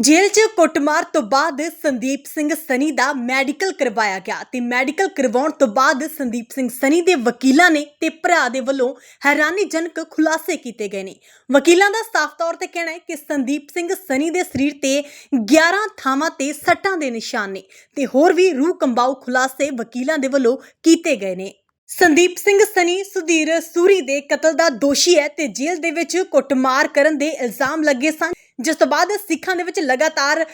ਜੇਲ੍ਹ 'ਚ ਕੁੱਟਮਾਰ ਤੋਂ ਬਾਅਦ ਸੰਦੀਪ ਸਿੰਘ ਸਨੀ ਦਾ ਮੈਡੀਕਲ ਕਰਵਾਇਆ ਗਿਆ ਤੇ ਮੈਡੀਕਲ ਕਰਵਾਉਣ ਤੋਂ ਬਾਅਦ ਸੰਦੀਪ ਸਿੰਘ ਸਨੀ ਦੇ ਵਕੀਲਾਂ ਨੇ ਤੇ ਭਰਾ ਦੇ ਵੱਲੋਂ ਹੈਰਾਨੀਜਨਕ ਖੁਲਾਸੇ ਕੀਤੇ ਗਏ ਨੇ। ਵਕੀਲਾਂ ਦਾ ਸਾਫ਼ ਤੌਰ ਤੇ ਕਹਿਣਾ ਹੈ ਕਿ ਸੰਦੀਪ ਸਿੰਘ ਸਨੀ ਦੇ ਸਰੀਰ ਤੇ 11 ਥਾਵਾਂ ਤੇ ਸੱਟਾਂ ਦੇ ਨਿਸ਼ਾਨ ਨੇ ਤੇ ਹੋਰ ਵੀ ਰੂਹ ਕੰਬਾਊ ਖੁਲਾਸੇ ਵਕੀਲਾਂ ਦੇ ਵੱਲੋਂ ਕੀਤੇ ਗਏ ਨੇ। ਸੰਦੀਪ ਸਿੰਘ ਸਨੀ ਸੁਧੀਰ ਸੂਰੀ ਦੇ ਕਤਲ ਦਾ ਦੋਸ਼ੀ ਹੈ ਤੇ ਜੇਲ੍ਹ ਦੇ ਵਿੱਚ ਕੁੱਟਮਾਰ ਕਰਨ ਦੇ ਇਲਜ਼ਾਮ ਲੱਗੇ ਸਨ। ਜਿਸ ਤੋਂ ਬਾਅਦ ਸਿੱਖਾਂ ਦੇ ਵਿੱਚ ਲਗਾਤਾਰ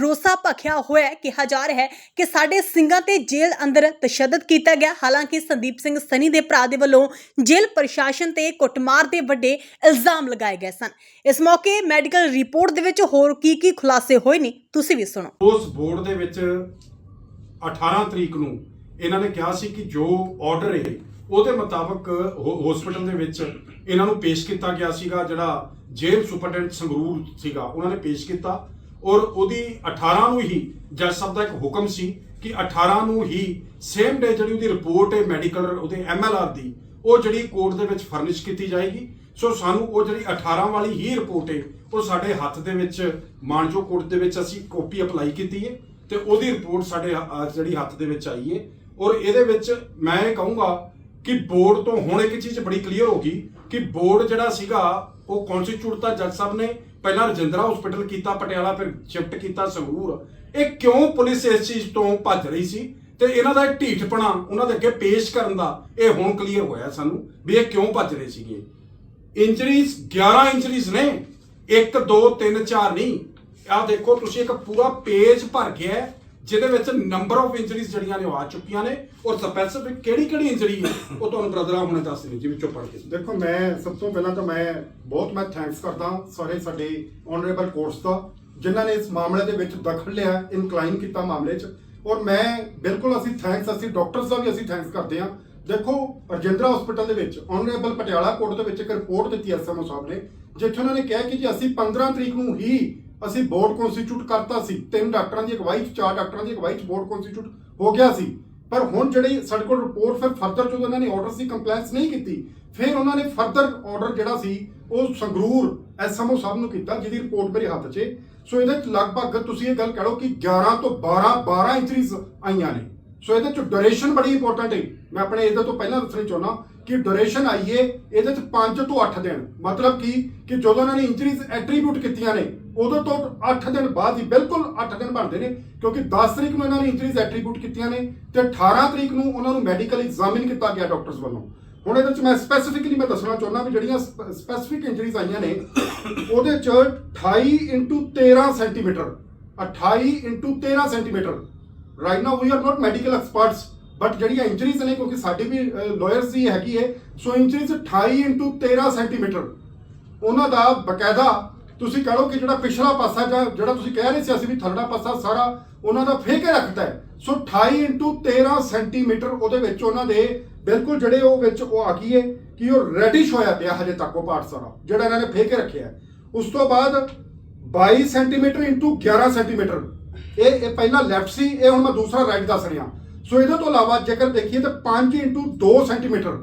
ਰੋਸਾ ਭਖਿਆ ਹੋਇਆ ਕਿਹਾ ਜਾ ਰਿਹਾ ਹੈ ਕਿ ਸਾਡੇ ਸਿੰਘਾਂ ਤੇ ਜੇਲ੍ਹ ਅੰਦਰ ਤਸ਼ੱਦਦ ਕੀਤਾ ਗਿਆ। ਹਾਲਾਂਕਿ ਸੰਦੀਪ ਸਿੰਘ ਸਨੀ ਦੇ ਭਰਾ ਦੇ ਵੱਲੋਂ ਜੇਲ੍ਹ ਪ੍ਰਸ਼ਾਸਨ ਤੇ ਕੁੱਟਮਾਰ ਦੇ ਵੱਡੇ ਇਲਜ਼ਾਮ ਲਗਾਏ ਗਏ ਸਨ। ਇਸ ਮੌਕੇ ਮੈਡੀਕਲ ਰਿਪੋਰਟ ਦੇ ਵਿੱਚ ਹੋਰ ਕੀ ਕੀ ਖੁਲਾਸੇ ਹੋਏ ਨੇ, ਤੁਸੀਂ ਵੀ ਸੁਣੋ। ਉਸ ਬੋਰਡ ਦੇ ਵਿੱਚ 18 ਤਰੀਕ ਨੂੰ ਇਹਨਾਂ ਨੇ ਕਿਹਾ ਸੀ ਕਿ ਜੋ ਆਰਡਰ ਹੈ ਉਹਦੇ ਮੁਤਾਬਕ ਹਸਪੀਟਲ ਦੇ ਵਿੱਚ ਇਹਨਾਂ ਨੂੰ ਪੇਸ਼ ਕੀਤਾ ਗਿਆ ਸੀਗਾ, ਜਿਹੜਾ ਜੇਲ੍ਹ ਸੁਪਰਡੈਂਟ ਸੰਗਰੂਰ ਸੀਗਾ, ਉਹਨਾਂ ਨੇ ਪੇਸ਼ ਕੀਤਾ। ਔਰ ਉਹਦੀ 18 ਨੂੰ ਹੀ ਜੱਜ ਸਾਹਿਬ ਦਾ ਇੱਕ ਹੁਕਮ ਸੀ ਕਿ 18 ਨੂੰ ਹੀ ਸੇਮ ਡੇ ਜਿਹੜੀ ਉਹਦੀ ਰਿਪੋਰਟ ਹੈ ਮੈਡੀਕਲ ਉਹਦੇ ਐਮਐਲਆਰ ਦੀ, ਉਹ ਜਿਹੜੀ ਕੋਰਟ ਦੇ ਵਿੱਚ ਫਰਨਿਸ਼ ਕੀਤੀ ਜਾਏਗੀ। ਸੋ ਸਾਨੂੰ ਉਹ ਜਿਹੜੀ 18 ਵਾਲੀ ਹੀ ਰਿਪੋਰਟ ਹੈ, ਉਹ ਸਾਡੇ ਹੱਥ ਦੇ ਵਿੱਚ ਮਾਨਜੋ ਕੋਰਟ ਦੇ ਵਿੱਚ ਅਸੀਂ ਕਾਪੀ ਅਪਲਾਈ ਕੀਤੀ ਹੈ ਤੇ ਉਹਦੀ ਰਿਪੋਰਟ ਸਾਡੇ ਜਿਹੜੀ ਹੱਥ ਦੇ ਵਿੱਚ ਆਈ ਹੈ। ਔਰ ਇਹਦੇ ਵਿੱਚ ਮੈਂ ਇਹ ਕਹੂੰਗਾ ਕਿ ਬੋਰਡ ਤੋਂ ਹੁਣ ਇੱਕ ਚੀਜ਼ ਬੜੀ ਕਲੀਅਰ ਹੋ ਗਈ ਕਿ ਬੋਰਡ ਜਿਹੜਾ ਸੀਗਾ ਉਹ ਕਨਸਟੀਟਿਊਟ ਤਾਂ ਜੱਜ ਸਾਹਿਬ ਨੇ ਪਹਿਲਾਂ ਰਜਿੰਦਰਾ ਹਸਪੀਟਲ ਕੀਤਾ ਪਟਿਆਲਾ ਫਿਰ ਸ਼ਿਫਟ ਕੀਤਾ ਸੰਗਰੂਰ। ਇਹ ਕਿਉਂ ਪੁਲਿਸ ਇਸ ਚੀਜ਼ ਤੋਂ ਭੱਜ ਰਹੀ ਸੀ? ਤੇ ਇਹਨਾਂ ਦਾ ਢੀਠਪਣਾ ਉਹਨਾਂ ਦੇ ਅੱਗੇ ਪੇਸ਼ ਕਰਨ ਦਾ ਇਹ ਹੁਣ ਕਲੀਅਰ ਹੋਇਆ ਸਾਨੂੰ ਵੀ ਇਹ ਕਿਉਂ ਭੱਜ ਰਹੇ ਸੀਗੇ। ਇੰਜਰੀਜ਼ 11 ਇੰਜਰੀਜ਼ ਨੇ। 1 2 3 4 ਨਹੀਂ। ਆਹ ਦੇਖੋ ਤੁਸੀਂ ਇੱਕ ਪੂਰਾ ਪੇਜ ਭਰ ਗਿਆ ਹੈ, ਜਿਹਦੇ ਵਿੱਚ ਨੰਬਰ ਆਫ ਇੰਜਰੀਜ਼ ਜਿਹੜੀਆਂ ਨੇ ਉਹ ਆ ਚੁੱਕੀਆਂ ਨੇ ਔਰ ਸਪੈਸੀਫਿਕ ਕਿਹੜੀ ਕਿਹੜੀ ਇੰਜਰੀ ਹੈ, ਉਹ ਤੁਹਾਨੂੰ ਬ੍ਰਦਰਾ ਹੁਣੇ ਦੱਸ ਦੇਣੀ ਜੀ, ਵਿੱਚੋਂ ਪੜ੍ਹ ਕੇ। ਦੇਖੋ, ਮੈਂ ਸਭ ਤੋਂ ਪਹਿਲਾਂ ਤਾਂ ਮੈਂ ਬਹੁਤ ਮੈਂ ਥੈਂਕਸ ਕਰਦਾ ਸਾਰੇ ਸਾਡੇ ਆਨਰੇਬਲ ਕੋਰਸ ਦਾ ਜਿਨ੍ਹਾਂ ਨੇ ਇਸ ਮਾਮਲੇ ਦੇ ਵਿੱਚ ਦਖਲ ਲਿਆ ਇਨਕਲਾਈਨ ਕੀਤਾ ਮਾਮਲੇ 'ਚ। ਔਰ ਮੈਂ ਬਿਲਕੁਲ ਅਸੀਂ ਥੈਂਕਸ ਅਸੀਂ ਡਾਕਟਰਸ ਦਾ ਵੀ ਅਸੀਂ ਥੈਂਕਸ ਕਰਦੇ ਹਾਂ। ਦੇਖੋ, ਰਜਿੰਦਰਾ ਹਸਪੀਟਲ ਦੇ ਵਿੱਚ ਆਨਰੇਬਲ ਪਟਿਆਲਾ ਕੋਰਟ ਦੇ ਵਿੱਚ ਇੱਕ ਰਿਪੋਰਟ ਦਿੱਤੀ ਐਸਐਮਓ ਸਾਹਿਬ ਨੇ, ਜਿੱਥੇ ਉਹਨਾਂ ਨੇ ਕਿਹਾ ਕਿ ਜੀ ਅਸੀਂ 15 ਤਰੀਕ ਨੂੰ ਹੀ ਅਸੀਂ ਬੋਰਡ ਕਨਸਟੀਟਿਊਟ ਕਰਤਾ ਸੀ। ਤਿੰਨ ਡਾਕਟਰਾਂ ਦੀ ਅਗਵਾਈ 'ਚ ਚਾਰ ਡਾਕਟਰਾਂ ਦੀ ਅਗਵਾਈ 'ਚ ਬੋਰਡ ਕਨਸਟੀਟਿਊਟ ਹੋ ਗਿਆ ਸੀ। ਪਰ ਹੁਣ ਜਿਹੜੀ ਸਾਡੇ ਕੋਲ ਰਿਪੋਰਟ ਫਿਰ ਫਰਦਰ ਜਦੋਂ ਉਹਨਾਂ ਨੇ ਆਰਡਰ ਸੀ ਕੰਪਲਾਈਂਸ ਨਹੀਂ ਕੀਤੀ। ਫਿਰ ਉਹਨਾਂ ਨੇ ਫਰਦਰ ਆਰਡਰ ਜਿਹੜਾ ਸੀ, ਉਹ ਸੰਗਰੂਰ ਐਸਐਮਓ ਸਾਹਿਬ ਨੂੰ ਕੀਤਾ, ਜਿਹਦੀ ਰਿਪੋਰਟ ਮੇਰੇ ਹੱਥ 'ਚ। ਸੋ ਇਹਦੇ 'ਚ ਲਗਭਗ ਤੁਸੀਂ ਇਹ ਗੱਲ ਕਹਿ ਲਓ ਕਿ 11 ਤੋਂ 12 12 ਇੰਚਰੀਜ਼ ਆਈਆਂ ਨੇ। ਸੋ ਇਹਦੇ 'ਚ ਡਿਊਰੇਸ਼ਨ ਬੜੀ ਇੰਪੋਰਟੈਂਟ ਹੈ ਮੈਂ ਆਪਣੇ ਇਹਦੇ ਤੋਂ ਪਹਿਲਾਂ ਦੱਸਣਾ ਚਾਹੁੰਦਾ। ਕਿ ਡੋਰੇਸ਼ਨ ਆਈਏ, ਇਹਦੇ 'ਚ 5 ਤੋਂ 8 ਦਿਨ। ਮਤਲਬ ਕਿ ਕਿ ਜਦੋਂ ਉਹਨਾਂ ਨੇ ਇੰਜਰੀਜ਼ ਐਟਰੀਬਿਊਟ ਕੀਤੀਆਂ ਨੇ, ਉਦੋਂ ਤੋਂ 8 ਦਿਨ ਬਾਅਦ ਹੀ ਬਿਲਕੁਲ 8 ਦਿਨ ਬਣਦੇ ਨੇ, ਕਿਉਂਕਿ 10 ਤਰੀਕ ਨੂੰ ਇਹਨਾਂ ਨੇ ਇੰਜਰੀਜ਼ ਐਟਰੀਬਿਊਟ ਕੀਤੀਆਂ ਨੇ ਤੇ 18 ਤਰੀਕ ਨੂੰ ਉਹਨਾਂ ਨੂੰ ਮੈਡੀਕਲ ਐਗਜ਼ਾਮਿਨ ਕੀਤਾ ਗਿਆ ਡਾਕਟਰਸ ਵੱਲੋਂ। ਹੁਣ ਇਹਦੇ 'ਚ ਮੈਂ ਸਪੈਸੀਫਿਕਲੀ ਮੈਂ ਦੱਸਣਾ ਚਾਹੁੰਦਾ ਵੀ ਜਿਹੜੀਆਂ ਸਪੈਸੀਫਿਕ ਇੰਜਰੀਜ਼ ਆਈਆਂ ਨੇ, ਉਹਦੇ 'ਚ 28 13 centimetre 28 13 centimetre right now we are not medical experts but ਜਿਹੜੀਆਂ ਇੰਜਰੀਜ਼ ਨੇ, ਕਿਉਂਕਿ ਸਾਡੀ ਵੀ ਲਾਇਰਸ ਦੀ ਹੈਗੀ ਹੈ ਸੋ ਇੰਜਰੀਜ਼ 28 13 ਸੈਂਟੀਮੀਟਰ ਉਹਨਾਂ ਦਾ ਬਕਾਇਦਾ ਤੁਸੀਂ ਕਹ ਲਓ ਕਿ ਜਿਹੜਾ ਪਿਛਲਾ ਪਾਸਾ ਜਾਂ ਜਿਹੜਾ ਤੁਸੀਂ ਕਹਿ ਰਹੇ ਸੀ ਅਸੀਂ ਵੀ ਥੱਲੜਾ ਪਾਸਾ ਸਾਰਾ, ਉਹਨਾਂ ਦਾ ਫੇਕ ਕੇ ਰੱਖਦਾ ਹੈ ਸੋ 28 13 ਸੈਂਟੀਮੀਟਰ ਉਹਦੇ ਵਿੱਚ ਉਹਨਾਂ ਦੇ ਬਿਲਕੁਲ ਜਿਹੜੇ ਉਹ ਵਿੱਚ ਉਹ ਆ ਗਈ ਹੈ ਕਿ ਉਹ ਰੈਡਿਸ਼ ਹੋਇਆ ਪਿਆ ਹਜੇ ਤੱਕ ਉਹ ਪਾਰਟ ਸਾਰਾ, ਜਿਹੜਾ ਇਹਨਾਂ ਨੇ ਫੇਕ ਕੇ ਰੱਖਿਆ ਉਸ ਤੋਂ ਬਾਅਦ 22 ਸੈਂਟੀਮੀਟਰ ਇਨਟੂ 11 ਸੈਂਟੀਮੀਟਰ ਇਹ ਇਹ ਪਹਿਲਾਂ ਲੈਫਟ ਸੀ, ਇਹ ਹੁਣ ਮੈਂ ਦੂਸਰਾ ਰਾਈਟ ਦੱਸ ਰਿਹਾ। ਸੋ ਇਹਦੇ ਤੋਂ ਇਲਾਵਾ ਜੇਕਰ ਦੇਖੀਏ ਤਾਂ 5 ਇਨਟੂ 2 ਸੈਂਟੀਮੀਟਰ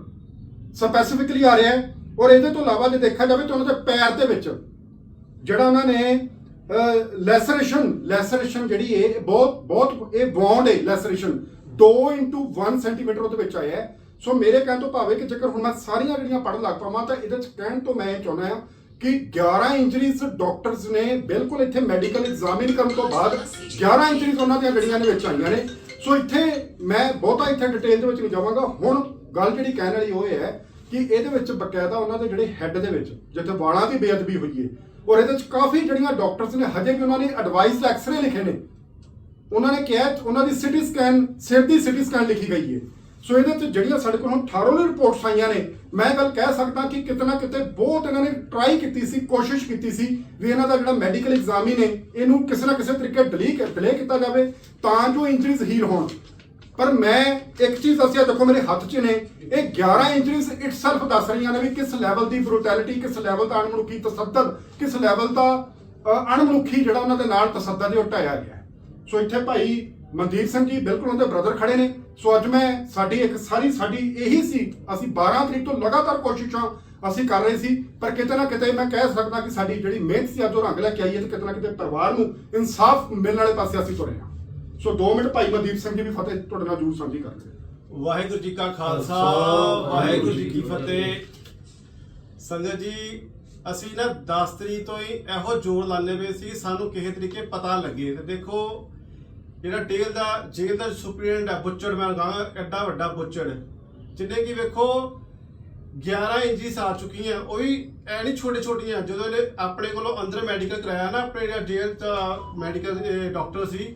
ਸਪੈਸੀਫਿਕਲੀ ਆ ਰਿਹਾ ਹੈ ਔਰ ਇਹਦੇ ਤੋਂ ਇਲਾਵਾ ਜੇ ਦੇਖਿਆ ਜਾਵੇ ਤਾਂ ਉਹਨਾਂ ਦੇ ਪੈਰ ਦੇ ਵਿੱਚ ਜਿਹੜਾ ਉਹਨਾਂ ਨੇ ਲੈਸਰੇਸ਼ਨ ਲੈਸਰੇਸ਼ਨ ਜਿਹੜੀ ਹੈ ਇਹ ਬਹੁਤ ਬਹੁਤ ਇਹ ਬੌਂਡ ਹੈ ਲੈਸਰੇਸ਼ਨ 2 1 ਸੈਂਟੀਮੀਟਰ ਉਹਦੇ ਵਿੱਚ ਆਇਆ ਹੈ। ਸੋ ਮੇਰੇ ਕਹਿਣ ਤੋਂ ਭਾਵੇਂ ਕਿ ਜੇਕਰ ਹੁਣ ਮੈਂ ਸਾਰੀਆਂ ਜਿਹੜੀਆਂ ਪੜ੍ਹਨ ਲੱਗ ਪਾਵਾਂ ਤਾਂ ਇਹਦੇ ਚ ਕਹਿਣ ਤੋਂ ਮੈਂ ਇਹ ਚਾਹੁੰਦਾ ਹਾਂ ਕਿ 11 ਇੰਜਰੀਜ਼ ਡਾਕਟਰਸ ਨੇ ਬਿਲਕੁਲ ਇੱਥੇ ਮੈਡੀਕਲ ਐਗਜ਼ਾਮਿਨ ਕਰਨ ਤੋਂ ਬਾਅਦ 11 ਇੰਜਰੀਜ਼ ਉਹਨਾਂ ਦੀਆਂ ਗੱਡੀਆਂ ਦੇ ਵਿੱਚ ਆਈਆਂ ਨੇ। ਸੋ ਇੱਥੇ ਮੈਂ ਬਹੁਤਾ ਇੱਥੇ ਡਿਟੇਲ ਦੇ ਵਿੱਚ ਨਹੀਂ ਜਾਵਾਂਗਾ। ਹੁਣ ਗੱਲ ਜਿਹੜੀ ਕਹਿਣ ਵਾਲੀ ਉਹ ਹੈ ਕਿ ਇਹਦੇ ਵਿੱਚ ਬਕਾਇਦਾ ਉਹਨਾਂ ਦੇ ਜਿਹੜੇ ਹੈੱਡ ਦੇ ਵਿੱਚ, ਜਿੱਥੇ ਵਾਲਾਂ ਦੀ ਬੇਅਦਬੀ ਹੋਈ ਹੈ ਔਰ ਇਹਦੇ ਵਿੱਚ ਕਾਫੀ ਜਿਹੜੀਆਂ ਡਾਕਟਰਸ ਨੇ, ਹਜੇ ਵੀ ਉਹਨਾਂ ਨੇ ਐਡਵਾਈਸ ਐਕਸਰੇ ਲਿਖੇ ਨੇ। ਉਹਨਾਂ ਨੇ ਕਿਹਾ, ਉਹਨਾਂ ਦੀ ਸਿਟੀ ਸਕੈਨ ਸਿਰ ਦੀ ਸਿਟੀ ਸਕੈਨ ਲਿਖੀ ਗਈ ਹੈ ਸੋ ਇਹਦੇ ਤੇ ਜਿਹੜੀਆਂ ਸਾਡੇ ਕੋਲ ਹੁਣ ਥਾਰੋਲੀ ਰਿਪੋਰਟਸ ਆਈਆਂ ਨੇ, ਮੈਂ ਗੱਲ ਕਹਿ ਸਕਦਾ ਕਿ ਕਿਤੇ ਨਾ ਕਿਤੇ ਬਹੁਤ ਇਹਨਾਂ ਨੇ ਟਰਾਈ ਕੀਤੀ ਸੀ, ਕੋਸ਼ਿਸ਼ ਕੀਤੀ ਸੀ ਵੀ ਇਹਨਾਂ ਦਾ ਜਿਹੜਾ ਮੈਡੀਕਲ ਐਗਜ਼ਾਮਿਨ ਨੇ, ਇਹਨੂੰ ਕਿਸੇ ਨਾ ਕਿਸੇ ਤਰੀਕੇ ਡਿਲੀ ਡਿਲੇ ਕੀਤਾ ਜਾਵੇ ਤਾਂ ਜੋ ਇੰਜਰੀਜ਼ ਹੀਲ ਹੋਣ। ਪਰ ਮੈਂ ਇੱਕ ਚੀਜ਼ ਦੱਸਿਆ ਦੇਖੋ ਮੇਰੇ ਹੱਥ 'ਚ ਨੇ, ਇਹ 11 ਇੰਜਰੀਜ਼ ਇਟਸੈਲਫ ਦੱਸ ਰਹੀਆਂ ਨੇ ਵੀ ਕਿਸ ਲੈਵਲ ਦੀ ਬਰੂਟੈਲਿਟੀ ਕਿਸ ਲੈਵਲ ਦਾ ਅਣਮਨੁੱਖੀ ਤਸੱਦਦ, ਕਿਸ ਲੈਵਲ ਦਾ ਅਣਮਨੁੱਖੀ ਜਿਹੜਾ ਉਹਨਾਂ ਦੇ ਨਾਲ ਤਸੱਦਦ ਹੈ ਢਾਇਆ ਗਿਆ ਸੋ ਇੱਥੇ ਭਾਈ ਮਨਦੀਪ ਸਿੰਘ ਜੀ ਬਿਲਕੁਲ ਉਹਦੇ ਬ੍ਰਦਰ ਖੜੇ ਨੇ ਸੋ ਅੱਜ ਮੈਂ ਸਾਡੀ ਇੱਕ ਸਾਰੀ ਸਾਡੀ ਇਹੀ ਸੀ ਅਸੀਂ 12 ਤਰੀਕ ਤੋਂ ਲਗਾਤਾਰ ਕੋਸ਼ਿਸ਼ਾਂ ਅਸੀਂ ਕਰ ਰਹੇ ਸੀ ਪਰ ਕਿਤੇ ਨਾ ਕਿਤੇ ਮੈਂ ਕਹਿ ਸਕਦਾ ਕਿ ਸਾਡੀ ਜਿਹੜੀ ਮਿਹਨਤ ਸੀ ਅੱਜ ਉਹ ਰੰਗ ਲੈ ਕੇ ਆਈ ਹੈ ਤੇ ਕਿਤੇ ਨਾ ਕਿਤੇ ਪਰਿਵਾਰ ਨੂੰ ਇਨਸਾਫ ਮਿਲਣ ਵਾਲੇ ਪਾਸੇ ਅਸੀਂ ਤੁਰੇ ਹਾਂ। ਸੋ 2 ਮਿੰਟ ਭਾਈ ਮਨਦੀਪ ਸਿੰਘ ਜੀ ਵੀ ਫਤਿਹ ਤੁਹਾਡੇ ਨਾਲ ਜਰੂਰ ਸਾਂਝੀ ਕਰਦੇ ਵਾਹਿਗੁਰੂ ਜੀ ਕਾ ਖਾਲਸਾ ਵਾਹਿਗੁਰੂ ਜੀ ਕੀ ਫਤਿਹ। ਸੰਗਤ ਜੀ ਅਸੀਂ ਨਾ 10 ਤਰੀਕ ਤੋਂ ਹੀ ਇਹੋ ਜ਼ੋਰ ਲਾਣੇ ਪਏ ਸੀ ਸਾਨੂੰ ਕਿਸੇ ਤਰੀਕੇ ਪਤਾ ਲੱਗੇ। ਤੇ ਦੇਖੋ ਜਿਹੜਾ ਟੇਲ ਦਾ ਜੇਲ੍ਹ ਦਾ ਸੁਪਰੀਡੈਂਟ ਹੈ ਬੁੱਚੜ ਮੈਂ ਕਹਾਂਗਾ ਐਡਾ ਵੱਡਾ ਬੁੱਚੜ। ਜਿਹਨੇ ਕੀ ਵੇਖੋ 11 ਇੰਚੀ ਆ ਚੁੱਕੀਆਂ ਉਹ ਵੀ ਐ ਨਹੀਂ ਛੋਟੇ ਛੋਟੀਆਂ ਜਦੋਂ ਇਹਨੇ ਆਪਣੇ ਕੋਲੋਂ ਅੰਦਰ ਮੈਡੀਕਲ ਕਰਾਇਆ ਨਾ ਆਪਣੇ ਜਿਹੜਾ ਜੇਲ੍ਹ ਦਾ ਮੈਡੀਕਲ ਡਾਕਟਰ ਸੀ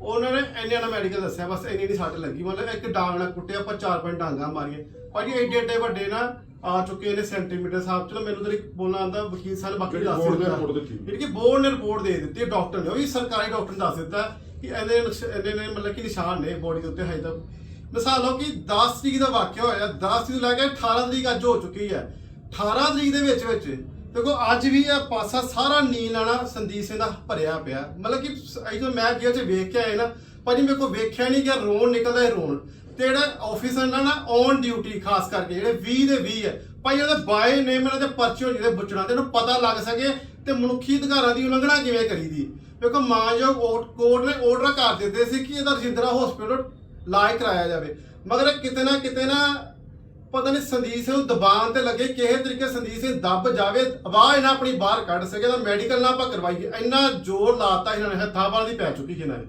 ਉਹਨਾਂ ਨੇ ਇੰਨੇ ਨਾਲ ਮੈਡੀਕਲ ਦੱਸਿਆ ਬਸ ਇੰਨੀ ਨਹੀਂ ਸੱਟ ਲੱਗੀ। ਮਤਲਬ ਇੱਕ ਡਾਂਗ ਨਾਲ ਕੁੱਟਿਆ ਆਪਾਂ ਚਾਰ ਪੰਜ ਡਾਂਗਾਂ ਮਾਰੀਆਂ। ਭਾਜੀ ਏਡੇ ਏਡੇ ਵੱਡੇ ਨਾ ਆ ਚੁੱਕੇ ਨੇ ਸੈਂਟੀਮੀਟਰ ਸਾਹਿਬ ਚਲੋ ਮੈਨੂੰ ਤਾਂ ਬੋਲਣਾ ਆਂਦਾ ਵਕੀਲ ਸਾਹਿਬ ਬਾਕੀ ਦੱਸ ਦਿੱਤੀ। ਜਿਹੜੀ ਕਿ ਬੋਰਡ ਨੇ ਰਿਪੋਰਟ ਦੇ ਦਿੱਤੀ ਡਾਕਟਰ ਨੇ ਉਹ ਵੀ ਸਰਕਾਰੀ ਡਾਕਟਰ ਨੇ ਦੱਸ ਦਿੱਤਾ। ਕਿ ਇਹਦੇ ਨੁਕਸ- ਇਹਦੇ ਨੇ ਮਤਲਬ ਕਿ ਨਿਸ਼ਾਨ ਨੇ ਬੋਡੀ ਦੇ ਉੱਤੇ ਹਜੇ ਤੱਕ। ਮਿਸਾਲ ਲਓ ਕਿ 10 ਤਰੀਕ ਦਾ ਵਾਕਿਆ ਹੋਇਆ 10 ਤਰੀਕ ਤੋਂ ਲੈ ਕੇ 18 ਤਰੀਕ ਅੱਜ ਹੋ ਚੁੱਕੀ ਹੈ। 18 ਤਰੀਕ ਦੇ ਵਿੱਚ ਵਿੱਚ, ਦੇਖੋ, ਅੱਜ ਵੀ ਇਹ ਪਾਸਾ ਸਾਰਾ ਨੀਲ ਆਣਾ ਸੰਦੀਪ ਸਿੰਘ ਦਾ ਭਰਿਆ ਪਿਆ। ਮਤਲਬ ਕਿ ਅਜੇ ਤੋਂ ਮੈਂ ਗਿਆ ਚ ਵੇਖ ਕੇ ਆਏ ਨਾ ਭਾਜੀ ਮੇਰੇ ਕੋਲ ਵੇਖਿਆ ਨਹੀਂ ਕਿ ਰੋਣ ਨਿਕਲਦਾ ਹੈ ਰੋਣ। ਤੇ ਜਿਹੜਾ ਆਫੀਸਰ ਨਾਲ ਨਾ ਔਨ ਡਿਊਟੀ ਖਾਸ ਕਰਕੇ, ਜਿਹੜੇ 20 ਦੇ 20 ਹੈ ਭਾਈ ਉਹਦੇ ਬਾਏ ਨੇਮ ਇਹਨਾਂ ਦੇ ਪਰਚੇ ਹੋ ਜਿਹੜੇ ਬੁੱਚਣਾ ਤੇ ਇਹਨੂੰ ਪਤਾ ਲੱਗ ਸਕੇ ਤੇ ਮਨੁੱਖੀ ਅਧਿਕਾਰਾਂ ਦੀ ਉਲੰਘਣਾ ਕਿਵੇਂ ਕਰੀਦੀ। ਵੇਖੋ ਮਾਨਯੋਗ ਕੋਰਟ ਨੇ ਆਰਡਰ ਕਰ ਦਿੱਤੇ ਸੀ ਕਿ ਇਹਦਾ ਰਜਿੰਦਰਾ ਹਸਪੀਟਲ ਇਲਾਜ ਕਰਾਇਆ ਜਾਵੇ। ਮਗਰ ਕਿਤੇ ਨਾ ਕਿਤੇ ਨਾ ਪਤਾ ਨਹੀਂ ਸੰਦੀਪ ਸਿੰਘ ਨੂੰ ਦਬਾਅ ਤੇ ਲੱਗੇ ਕਿਸੇ ਤਰੀਕੇ ਸੰਦੀਪ ਸਿੰਘ ਦੱਬ ਜਾਵੇ, ਆਵਾਜ਼ ਨਾ ਆਪਣੀ ਬਾਹਰ ਕੱਢ ਸਕੇ ਤਾਂ ਮੈਡੀਕਲ ਨਾ ਆਪਾਂ ਕਰਵਾਈਏ। ਇੰਨਾ ਜ਼ੋਰ ਲਾਤਾ ਇਹਨਾਂ ਨੇ, ਹੱਥਾਂ ਵਾਲ ਦੀ ਪੈ ਚੁੱਕੀ ਸੀ ਇਹਨਾਂ ਨੇ।